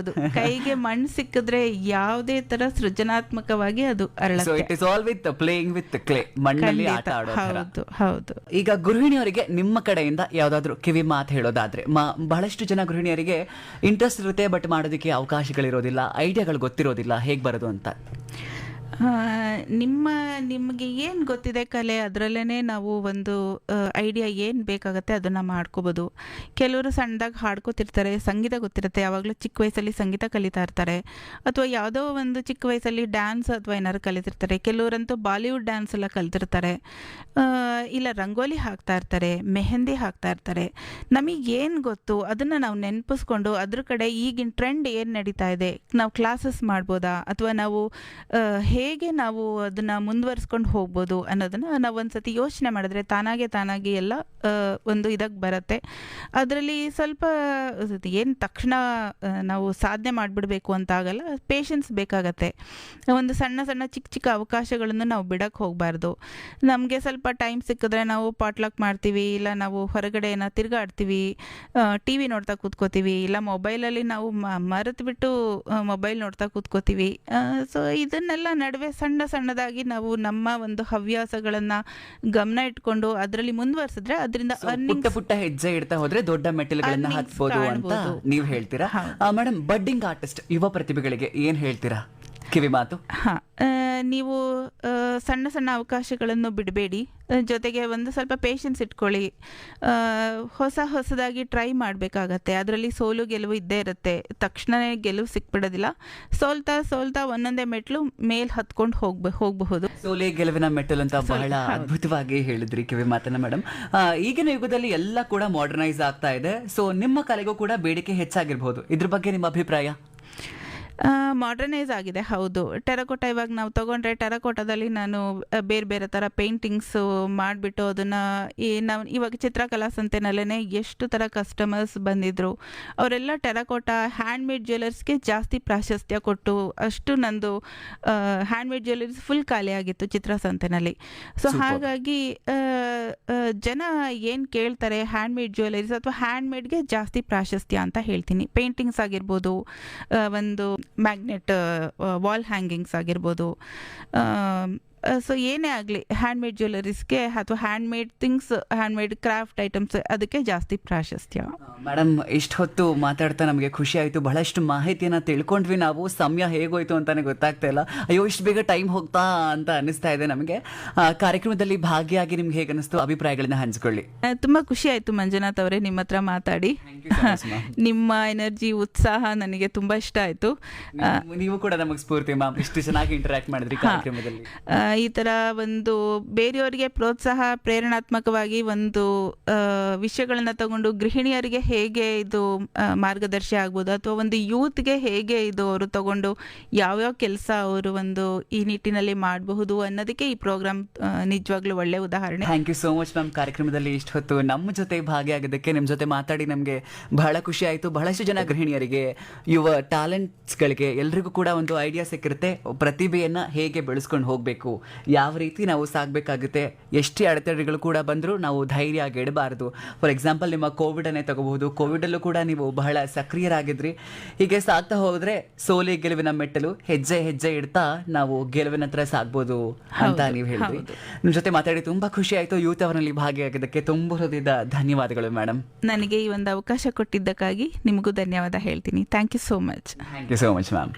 ಕೈಗೆ ಮಣ್ಣು ಸಿಕ್ಕಿದ್ರೆ ಯಾವುದೇ ತರ ಸೃಜನಾತ್ಮಕವಾಗಿ ಅದು so it is all with playing with clay ಮಣ್ಣಲ್ಲಿ ಆಟ ಆಡೋದು ಆಡೋ ಹೌದು ಹೌದು. ಈಗ ಗೃಹಿಣಿಯವರಿಗೆ ನಿಮ್ಮ ಕಡೆಯಿಂದ ಯಾವ್ದಾದ್ರು ಕಿವಿ ಮಾತು ಹೇಳೋದಾದ್ರೆ, ಮ- ಬಹಳಷ್ಟು ಜನ ಗೃಹಿಣಿಯರಿಗೆ ಇಂಟ್ರೆಸ್ಟ್ ಇರುತ್ತೆ ಬಟ್ ಮಾಡೋದಕ್ಕೆ ಅವಕಾಶಗಳಿರೋದಿಲ್ಲ ಐಡಿಯಾಗಳು ಗೊತ್ತಿರೋದಿಲ್ಲ, ಹೇಗೆ ಬರೋದು ಅಂತ. ನಿಮ್ಮ, ನಿಮಗೆ ಏನು ಗೊತ್ತಿದೆ ಕಲೆ? ಅದರಲ್ಲೇ ನಾವು ಒಂದು ಐಡಿಯಾ ಏನು ಬೇಕಾಗತ್ತೆ ಅದನ್ನು ಮಾಡ್ಕೋಬೋದು. ಕೆಲವರು ಸಣ್ಣದಾಗಿ ಹಾಡ್ಕೋತಿರ್ತಾರೆ, ಸಂಗೀತ ಗೊತ್ತಿರುತ್ತೆ. ಯಾವಾಗಲೂ ಚಿಕ್ಕ ವಯಸ್ಸಲ್ಲಿ ಸಂಗೀತ ಕಲಿತಾ ಇರ್ತಾರೆ. ಅಥವಾ ಯಾವುದೋ ಒಂದು ಚಿಕ್ಕ ವಯಸ್ಸಲ್ಲಿ ಡ್ಯಾನ್ಸ್ ಅಥವಾ ಏನಾದ್ರು ಕಲಿತಿರ್ತಾರೆ. ಕೆಲವರಂತೂ ಬಾಲಿವುಡ್ ಡ್ಯಾನ್ಸ್ ಎಲ್ಲ ಕಲಿತಿರ್ತಾರೆ. ಇಲ್ಲ ರಂಗೋಲಿ ಹಾಕ್ತಾ ಇರ್ತಾರೆ, ಮೆಹಂದಿ ಹಾಕ್ತಾ ಇರ್ತಾರೆ. ನಮಗೆ ಏನು ಗೊತ್ತು? ಅದನ್ನು ನಾವು ನೆನಪಿಸ್ಕೊಂಡು ಅದ್ರ ಕಡೆ ಈಗಿನ ಟ್ರೆಂಡ್ ಏನು ನಡೀತಾ ಇದೆ? ನಾವು ಕ್ಲಾಸಸ್ ಮಾಡ್ಬೋದಾ? ಅಥವಾ ನಾವು ಹೇಗೆ ನಾವು ಅದನ್ನು ಮುಂದುವರಿಸ್ಕೊಂಡು ಹೋಗ್ಬೋದು ಅನ್ನೋದನ್ನು ನಾವು ಒಂದ್ಸತಿ ಯೋಚನೆ ಮಾಡಿದ್ರೆ ತಾನಾಗೆ ತಾನಾಗೆ ಎಲ್ಲ ಒಂದು ಇದಕ್ಕೆ ಬರುತ್ತೆ. ಅದರಲ್ಲಿ ಸ್ವಲ್ಪ ಏನು ತಕ್ಷಣ ನಾವು ಸಾಧನೆ ಮಾಡಿಬಿಡಬೇಕು ಅಂತ ಆಗಲ್ಲ ಪೇಷನ್ಸ್ ಬೇಕಾಗತ್ತೆ. ಒಂದು ಸಣ್ಣ ಸಣ್ಣ ಚಿಕ್ಕ ಚಿಕ್ಕ ಅವಕಾಶಗಳನ್ನು ನಾವು ಬಿಡಕ್ಕೆ ಹೋಗಬಾರ್ದು. ನಮಗೆ ಸ್ವಲ್ಪ ಟೈಮ್ ಸಿಕ್ಕಿದ್ರೆ ನಾವು ಪಾಟ್ಲಾಕ್ ಮಾಡ್ತೀವಿ, ಇಲ್ಲ ನಾವು ಹೊರಗಡೆ ಏನೋ ತಿರ್ಗಾಡ್ತೀವಿ ಟಿ ವಿ ನೋಡ್ತಾ ಕೂತ್ಕೋತೀವಿ, ಇಲ್ಲ ಮೊಬೈಲಲ್ಲಿ ನಾವು ಮರೆತು ಬಿಟ್ಟು ಮೊಬೈಲ್ ನೋಡ್ತಾ ಕೂತ್ಕೋತೀವಿ. ಸೊ ಇದನ್ನೆಲ್ಲ ನಡುವೆ ಸಣ್ಣ ಸಣ್ಣದಾಗಿ ನಾವು ನಮ್ಮ ಒಂದು ಹವ್ಯಾಸಗಳನ್ನ ಗಮನ ಇಟ್ಕೊಂಡು ಅದರಲ್ಲಿ ಮುಂದುವರಿಸಿದ್ರೆ ಅದರಿಂದ ಪುಟ್ಟ ಪುಟ್ಟ ಹೆಜ್ಜೆ ಇಡ್ತಾ ಹೋದ್ರೆ ದೊಡ್ಡ ಮೆಟ್ಟಿಲುಗಳನ್ನ ಹತ್ಬೋದು ಅಂತ ನೀವು ಹೇಳ್ತೀರಾ. ಮೇಡಮ್ ಬಡ್ಡಿಂಗ್ ಆರ್ಟಿಸ್ಟ್ ಯುವ ಪ್ರತಿಭೆಗಳಿಗೆ ಏನ್ ಹೇಳ್ತೀರಾ? ಕಿವಿ ಮಾತು. ಹಾಂ ನೀವು ಸಣ್ಣ ಸಣ್ಣ ಅವಕಾಶಗಳನ್ನು ಬಿಡಬೇಡಿ. ಜೊತೆಗೆ ಒಂದು ಸ್ವಲ್ಪ ಪೇಷನ್ಸ್ ಇಟ್ಕೊಳ್ಳಿ. ಹೊಸ ಹೊಸದಾಗಿ ಟ್ರೈ ಮಾಡಬೇಕಾಗತ್ತೆ. ಅದರಲ್ಲಿ ಸೋಲು ಗೆಲುವು ಇದ್ದೇ ಇರುತ್ತೆ. ತಕ್ಷಣವೇ ಗೆಲುವು ಸಿಕ್ಬಿಡೋದಿಲ್ಲ. ಸೋಲ್ತಾ ಸೋಲ್ತಾ ಒಂದೊಂದೇ ಮೆಟ್ಲು ಮೇಲ್ ಹತ್ಕೊಂಡು ಹೋಗ್ಬ ಹೋಗಬಹುದು. ಸೋಲೆ ಗೆಲುವಿನ ಮೆಟ್ಟಲು ಅಂತ ಬಹಳ. ಅದ್ಭುತವಾಗಿ ಹೇಳಿದ್ರಿ ಕಿವಿ ಮಾತನ್ನ ಮೇಡಮ್ ಈಗಿನ ಯುಗದಲ್ಲಿ ಎಲ್ಲ ಕೂಡ ಮಾಡರ್ನೈಸ್ ಆಗ್ತಾ ಇದೆ. ಸೊ ನಿಮ್ಮ ಕಲೆಗೂ ಕೂಡ ಬೇಡಿಕೆ ಹೆಚ್ಚಾಗಿರ್ಬೋದು. ಇದ್ರ ಬಗ್ಗೆ ನಿಮ್ಮ ಅಭಿಪ್ರಾಯ? ಮಾಡರ್ನೈಸ್ ಆಗಿದೆ ಹೌದು. ಟೆರಕೋಟ ಇವಾಗ ನಾವು ತಗೊಂಡ್ರೆ ಟೆರಕೋಟದಲ್ಲಿ ನಾನು ಬೇರೆ ಬೇರೆ ಥರ ಪೇಂಟಿಂಗ್ಸು ಮಾಡಿಬಿಟ್ಟು ಅದನ್ನು ಈ ನಾವು ಇವಾಗ ಚಿತ್ರಕಲಾ ಸಂತೆನಲ್ಲೇ ಎಷ್ಟು ಥರ ಕಸ್ಟಮರ್ಸ್ ಬಂದಿದ್ರು. ಅವರೆಲ್ಲ ಟೆರಕೋಟ ಹ್ಯಾಂಡ್ಮೇಡ್ ಜ್ಯುವೆಲರ್ಸ್ಗೆ ಜಾಸ್ತಿ ಪ್ರಾಶಸ್ತ್ಯ ಕೊಟ್ಟು ಅಷ್ಟು ನಂದು ಹ್ಯಾಂಡ್ಮೇಡ್ ಜ್ಯುವೆಲರ್ಸ್ ಫುಲ್ ಖಾಲಿಯಾಗಿತ್ತು ಚಿತ್ರಸಂತೆನಲ್ಲಿ ಸೊ ಹಾಗಾಗಿ ಜನ ಏನು ಕೇಳ್ತಾರೆ ಹ್ಯಾಂಡ್ಮೇಡ್ ಜ್ಯುವೆಲರೀಸ್ ಅಥವಾ ಹ್ಯಾಂಡ್ಮೇಡ್ಗೆ ಜಾಸ್ತಿ ಪ್ರಾಶಸ್ತ್ಯ ಅಂತ ಹೇಳ್ತೀನಿ. ಪೇಂಟಿಂಗ್ಸ್ ಆಗಿರ್ಬೋದು ಒಂದು ಮ್ಯಾಗ್ನೆಟ್ ವಾಲ್ ಹ್ಯಾಂಗಿಂಗ್ಸ್ ಆಗಿರ್ಬೋದು ಸೊ ಏನೇ ಆಗಲಿ ಹ್ಯಾಂಡ್ಮೇಡ್ ಜ್ಯುವೆಲರೀಸ್ಗೆ ಅಥವಾ handmade things handmade craft items ಅದಕ್ಕೆ ಜಾಸ್ತಿ ಪ್ರಾಶಸ್ತ್ಯ. ಮೇಡಮ್ ಇಷ್ಟು ಹೊತ್ತು ಮಾತಾಡ್ತಾ ನಮಗೆ ಖುಷಿ ಆಯ್ತು. ಬಹಳಷ್ಟು ಮಾಹಿತಿಯನ್ನ ತಿಳ್ಕೊಂಡ್ವಿ ನಾವು. ಸಮಯ ಹೇಗೋಯ್ತು ಅಂತಾನೆ ಗೊತ್ತಾಗ್ತಾ ಇಲ್ಲ. ಅಯ್ಯೋ ಇಷ್ಟು ಬೇಗ ಟೈಮ್ ಹೋಗ್ತಾ ಅಂತ ಅನಿಸ್ತಾ ಇದೆ ನಮಗೆ. ಕಾರ್ಯಕ್ರಮದಲ್ಲಿ ಭಾಗಿಯಾಗಿ ನಿಮ್ಗೆ ಹೇಗೆ ಅನಿಸ್ತು ಅಭಿಪ್ರಾಯಗಳನ್ನ ಹಂಚ್ಕೊಳ್ಳಿ. ತುಂಬಾ ಖುಷಿ ಆಯ್ತು ಮಂಜುನಾಥ್ ಅವರೇ ನಿಮ್ಮ ಹತ್ರ ಮಾತಾಡಿ. ನಿಮ್ಮ ಎನರ್ಜಿ ಉತ್ಸಾಹ ನನಗೆ ತುಂಬಾ ಇಷ್ಟ ಆಯ್ತು. ನೀವು- ಕೂಡ ನಮಗೆ ಸ್ಫೂರ್ತಿ ಮ್ಯಾಮ್ ಇಷ್ಟು ಚೆನ್ನಾಗಿ ಇಂಟರಾಕ್ಟ್ ಮಾಡಿದ್ರಿ ಕಾರ್ಯಕ್ರಮದಲ್ಲಿ. ಈ ಥರ ಒಂದು ಬೇರೆಯವರಿಗೆ ಪ್ರೋತ್ಸಾಹ ಪ್ರೇರಣಾತ್ಮಕವಾಗಿ ಒಂದು ವಿಷಯಗಳನ್ನು ತಗೊಂಡು ಗೃಹಿಣಿಯರಿಗೆ ಹೇಗೆ ಇದು ಮಾರ್ಗದರ್ಶಿ ಆಗ್ಬೋದು ಅಥವಾ ಒಂದು ಯೂತ್ಗೆ ಹೇಗೆ ಇದು ಅವರು ತಗೊಂಡು ಯಾವ್ಯಾವ ಕೆಲಸ ಅವರು ಒಂದು ಈ ನಿಟ್ಟಿನಲ್ಲಿ ಮಾಡಬಹುದು ಅನ್ನೋದಕ್ಕೆ ಈ ಪ್ರೋಗ್ರಾಮ್ ನಿಜವಾಗ್ಲೂ ಒಳ್ಳೆ ಉದಾಹರಣೆ. Thank you so much ma'am ಕಾರ್ಯಕ್ರಮದಲ್ಲಿ ಇಷ್ಟು ಹೊತ್ತು ನಮ್ಮ ಜೊತೆ ಭಾಗಿಯಾಗೋದಕ್ಕೆ ನಿಮ್ಮ ಜೊತೆ ಮಾತಾಡಿ ನಮಗೆ ಬಹಳ ಖುಷಿ ಆಯಿತು. ಬಹಳಷ್ಟು ಜನ ಗೃಹಿಣಿಯರಿಗೆ, ಯುವ ಟ್ಯಾಲೆಂಟ್ಸ್ಗಳಿಗೆ ಎಲ್ರಿಗೂ ಕೂಡ ಒಂದು ಐಡಿಯಾ ಸಿಕ್ಕಿರುತ್ತೆ. ಪ್ರತಿಭೆಯನ್ನು ಹೇಗೆ ಬೆಳೆಸ್ಕೊಂಡು ಹೋಗಬೇಕು ಯಾವ ರೀತಿ ನಾವು ಸಾಗಬೇಕಾಗುತ್ತೆ ಎಷ್ಟೇ ಅಡೆತಡೆಗಳು ಕೂಡ ಬಂದರೂ ನಾವು ಧೈರ್ಯ ಆಗಿ ಇಡಬಾರದು. ಫಾರ್ ಎಕ್ಸಾಂಪಲ್ ನಿಮ್ಮ ಕೋವಿಡನ್ನೇ ತಗೋಬಹುದು. ಕೋವಿಡಲ್ಲೂ ಕೂಡ ನೀವು ಬಹಳ ಸಕ್ರಿಯರಾಗಿದ್ರಿ. ಹೀಗೆ ಸಾಗ್ತಾ ಹೋದರೆ ಸೋಲಿ ಗೆಲುವಿನ ಮೆಟ್ಟಲು ಹೆಜ್ಜೆ ಹೆಜ್ಜೆ ಇಡ್ತಾ ನಾವು ಗೆಲುವಿನ ಹತ್ರ ಸಾಗ್ಬೋದು ಅಂತ ನೀವು ಹೇಳಿದ್ರಿ. ನಿಮ್ಮ ಜೊತೆ ಮಾತಾಡಿ ತುಂಬಾ ಖುಷಿ ಆಯಿತು. ಯೂತ್ ಅವರಲ್ಲಿ ಭಾಗಿಯಾಗಿದ್ದಕ್ಕೆ ತುಂಬ ಹೃದಯದ ಧನ್ಯವಾದಗಳು ಮೇಡಮ್ ನನಗೆ ಈ ಒಂದು ಅವಕಾಶ ಕೊಟ್ಟಿದ್ದಕ್ಕಾಗಿ ನಿಮಗೂ ಧನ್ಯವಾದ ಹೇಳ್ತೀನಿ. Thank you so much thank you so much ma'am